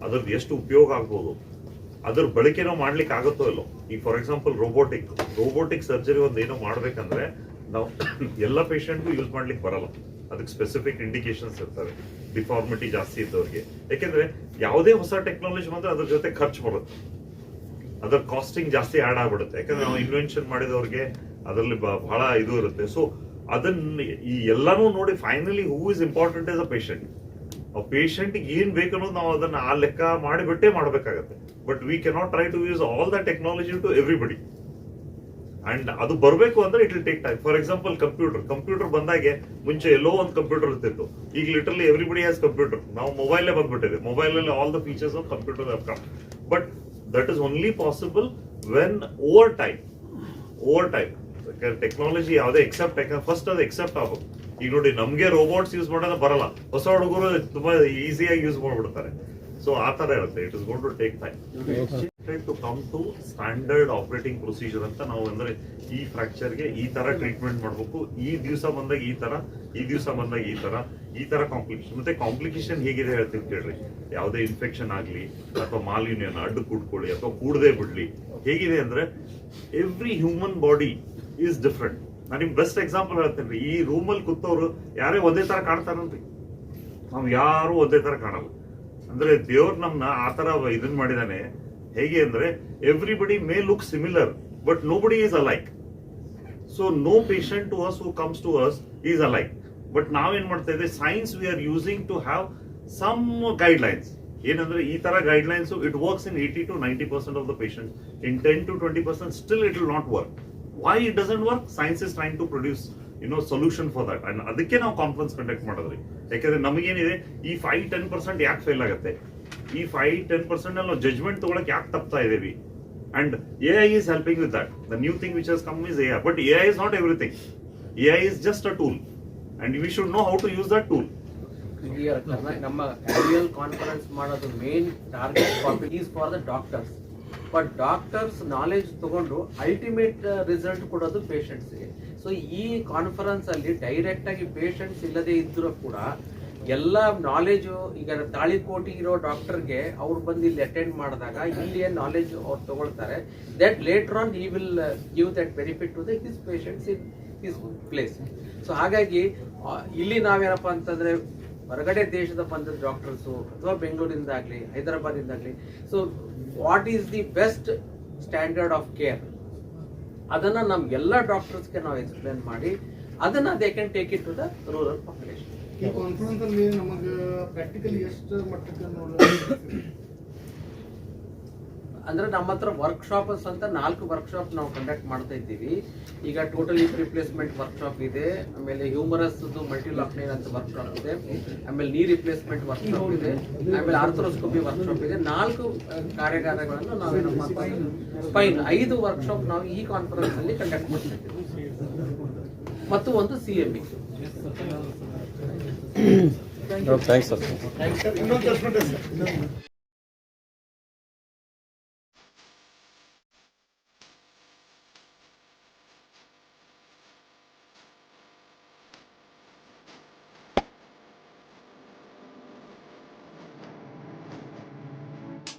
ಅದ್ರದ್ದು ಎಷ್ಟು ಉಪಯೋಗ ಆಗ್ಬೋದು? ಅದ್ರ ಬಳಕೆ ನಾವು ಮಾಡ್ಲಿಕ್ಕೆ ಆಗುತ್ತೋ ಇಲ್ಲೋ? ಈಗ for example robotic robotic surgery ಒಂದು ಏನೋ ಮಾಡ್ಬೇಕಂದ್ರೆ ನಾವು (coughs) ಎಲ್ಲ ಪೇಷಂಟ್ಗೂ ಯೂಸ್ ಮಾಡ್ಲಿಕ್ಕೆ ಬರಲ್ಲ. ಅದಕ್ಕೆ ಸ್ಪೆಸಿಫಿಕ್ ಇಂಡಿಕೇಶನ್ಸ್ ಇರ್ತವೆ. ಡಿಫಾರ್ಮಿಟಿ ಜಾಸ್ತಿ ಇದ್ದವ್ರಿಗೆ. ಯಾಕೆಂದ್ರೆ ಯಾವುದೇ ಹೊಸ ಟೆಕ್ನಾಲಜಿ ಬಂದ್ರೆ ಅದ್ರ ಜೊತೆ ಖರ್ಚು ಬರುತ್ತೆ. ಅದರ ಕಾಸ್ಟಿಂಗ್ ಜಾಸ್ತಿ ಆಡ್ ಆಗ್ಬಿಡುತ್ತೆ. ಯಾಕಂದ್ರೆ ನಾವು ಇನ್ವೆನ್ಷನ್ ಮಾಡಿದವ್ರಿಗೆ ಅದರಲ್ಲಿ ಬಹಳ ಇದು ಇರುತ್ತೆ. ಸೊ ಅದನ್ನ ಈ ಎಲ್ಲಾನು ನೋಡಿ finally who is important is a patient ಆ ಪೇಷಂಟ್ ಏನ್ ಬೇಕನ್ನೋದು ನಾವು ಅದನ್ನ ಆ ಲೆಕ್ಕ ಮಾಡಿಬಿಟ್ಟೇ ಮಾಡಬೇಕಾಗತ್ತೆ. But we cannot try to use all the technology to everybody and ಅದು ಬರಬೇಕು ಅಂದ್ರೆ it will take time for example computer computer ಬಂದಾಗೆ ಮುಂಚೆ ಎಲ್ಲೋ ಒಂದು ಕಂಪ್ಯೂಟರ್ ಇರ್ತಿತ್ತು. ಈಗ ಲಿಟರ್ಲಿ ಎವ್ರಿಬಡಿ ಹ್ಯಾಸ್ ಕಂಪ್ಯೂಟರ್ ನಾವು ಮೊಬೈಲೇ ಬಂದ್ಬಿಟ್ಟಿದೆ ಮೊಬೈಲ್ ಅಲ್ಲಿ all the features of computer come but that is only possible when over time over time technology ಯಾವುದೇ ಎಕ್ಸೆಪ್ಟ್ ಫಸ್ಟ್ ಅದು ಎಕ್ಸೆಪ್ಟ್ ಆಗು ಈಗ ನೋಡಿ, ನಮ್ಗೆ ರೋಬೋಟ್ಸ್ ಯೂಸ್ ಮಾಡೋದು ಬರಲ್ಲ. ಹೊಸ ಹುಡುಗರು ತುಂಬಾ ಈಸಿಯಾಗಿ ಯೂಸ್ ಮಾಡ್ಬಿಡ್ತಾರೆ. ಸೊ ಆ ತರ ಇರುತ್ತೆ. It is going to take time to come to standard operating procedure ಅಂತ ನಾವು ಅಂದ್ರೆ ಈ ಫ್ರಾಕ್ಚರ್ಗೆ ಈ ತರ ಟ್ರೀಟ್ಮೆಂಟ್ ಮಾಡ್ಬೇಕು. ಈ ದಿವಸ ಬಂದಾಗ ಈ ತರ, ಈ ದಿವಸ ಬಂದಾಗ ಈ ತರ ಈ ತರ ಕಾಂಪ್ಲಿಕೇಶನ್ ಮತ್ತೆ ಕಾಂಪ್ಲಿಕೇಶನ್ ಹೇಗಿದೆ ಹೇಳ್ತೀನಿ ಕೇಳ್ರಿ ಯಾವುದೇ ಇನ್ಫೆಕ್ಷನ್ ಆಗ್ಲಿ, ಅಥವಾ ಮಾಲಿನ್ಯನ ಅಡ್ಡು ಕೂಡ್ಕೊಳ್ಳಿ, ಅಥವಾ ಕೂಡದೆ ಬಿಡ್ಲಿ. ಹೇಗಿದೆ ಅಂದ್ರೆ every human body is different ನಾನು ನಿಮ್ಗೆ ಬೆಸ್ಟ್ ಎಕ್ಸಾಂಪಲ್ ಹೇಳ್ತೇನೆ ಈ ರೂಮಲ್ಲಿ ಕೂತವ್ರು ಯಾರೇ ಒಂದೇ ತರ ಕಾಣ್ತಾರನ್ರಿ ನಾವು ಯಾರು ಒಂದೇ ತರ ಕಾಣಲ್ಲ. ಅಂದ್ರೆ ದೇವ್ರು ನಮ್ಮನ್ನ ಆ ತರ ಇದನ್ನ ಮಾಡಿದಾನೆ. ಹೇಗೆ ಅಂದ್ರೆ everybody may look similar but nobody is alike so no patient to us who comes to us is alike but ನಾವೇನ್ ಮಾಡ್ತಾ ಇದ್ದೀವಿ science we are using to have some guidelines ಏನಂದ್ರೆ, ಈ ತರ guidelines it works in eighty to ninety percent of the patient in ten to twenty percent still it will not work why it doesn't work science is trying to produce no solution for that and ಅದಕ್ಕೆ ನಾವು ಕಾನ್ಫರೆನ್ಸ್ ಕಂಡಕ್ಟ್ ಮಾಡಿದ್ರಿ. ಯಾಕಂದ್ರೆ ನಮಗೇನಿದೆ, ಈ ಫೈವ್ ಟೆನ್ ಪರ್ಸೆಂಟ್ ಯಾಕೆ ಫೇಲ್ ಆಗುತ್ತೆ? ಈ ಫೈವ್ ಟೆನ್ ಪರ್ಸೆಂಟ್ ನಾವು ಜಜ್ಮೆಂಟ್ ತಗೊಳಕ್ ಯಾಕೆ ತಪ್ತಾ ಇದ್ದೀವಿ and A I is helping with that the new thing which has come is A I but A I is not everything A I is just a tool and we should know how to use that tool ನಮ್ಮ ಕಾನ್ಫರೆನ್ಸ್ ಮಾಡೋದು main target for the doctors but doctors knowledge ತಗೊಂಡು ಅಲ್ಟಿಮೇಟ್ ರಿಸಲ್ಟ್ ಕೊಡೋದು ಪೇಷಂಟ್ಸ್ಗೆ ಸೊ ಈ ಕಾನ್ಫರೆನ್ಸ್ ಅಲ್ಲಿ ಡೈರೆಕ್ಟ್ ಆಗಿ ಪೇಷಂಟ್ಸ್ ಇಲ್ಲದೆ ಇದ್ದರೂ ಕೂಡ ಎಲ್ಲ ನಾಲೆಜು ಈಗ ತಾಳಿಕೋಟಿ ಇರೋ ಡಾಕ್ಟರ್ಗೆ ಅವ್ರು ಬಂದು ಇಲ್ಲಿ ಅಟೆಂಡ್ ಮಾಡಿದಾಗ ಇಲ್ಲಿ ಏನು ನಾಲೆಜ್ ಅವ್ರು ತಗೊಳ್ತಾರೆ. That later on he will give that benefit to the his patients in his place so ಹಾಗಾಗಿ ಇಲ್ಲಿ ನಾವೇನಪ್ಪ ಅಂತಂದ್ರೆ ಹೊರಗಡೆ ದೇಶದ ಬಂದ ಡಾಕ್ಟರ್ಸು ಅಥವಾ ಬೆಂಗಳೂರಿಂದಾಗ್ಲಿ, ಹೈದರಾಬಾದಿಂದಾಗಲಿ. So what is the best standard of care ಅದನ್ನ ನಮ್ಗೆಲ್ಲ ಡಾಕ್ಟರ್ಸ್ಗೆ ನಾವು ಎಕ್ಸ್ಪ್ಲೇನ್ ಮಾಡಿ, ಅದನ್ನ they can take it to the rural population ಈ ಕಾನ್ಫರೆನ್ಸ್ ನಮಗೆ ಪ್ರಾಕ್ಟಿಕಲಿ ಎಷ್ಟು ಮಟ್ಟಕ್ಕೆ ಅಂದ್ರೆ ನಮ್ಮ ಹತ್ರ ವರ್ಕ್ಶಾಪ್ಸ್ ಅಂತ ನಾಲ್ಕು ವರ್ಕ್ಶಾಪ್ ನಾವು ಕಂಡಕ್ಟ್ ಮಾಡ್ತಾ ಇದ್ದೀವಿ. ಈಗ ಟೋಟಲಿ ರಿಪ್ಲೇಸ್ಮೆಂಟ್ ವರ್ಕ್ಶಾಪ್ ಇದೆ ಆಮೇಲೆ ಹ್ಯೂಮರಸ್ ಮಲ್ಟಿ ಲಾಕ್ನೈನ್ ಅಂತ ವರ್ಕ್ಶಾಪ್ ಇದೆ ಆಮೇಲೆ ನೀ ರಿಪ್ಲೇಸ್ಮೆಂಟ್ ವರ್ಕ್ಶಾಪ್ ಇದೆ ಆಮೇಲೆ ಆರ್ಥ್ರೋಸ್ಕೋಪಿ ವರ್ಕ್ಶಾಪ್ ಇದೆ. ನಾಲ್ಕು ಕಾರ್ಯಾಗಾರಗಳನ್ನು ನಾವೇನಪ್ಪ ನಮ್ಮ ಫೈನ್ ಐದು ವರ್ಕ್ಶಾಪ್ ನಾವು ಈ ಕಾನ್ಫರೆನ್ಸ್ ಅಲ್ಲಿ ಕಂಡಕ್ಟ್ ಮಾಡ್ತಾ ಇದ್ದೀವಿ. ಮತ್ತು ಒಂದು ಸಿ ಎಂ ಇನ್ನೊಂದು ಥ್ಯಾಂಕ್ಸ್ ಸರ್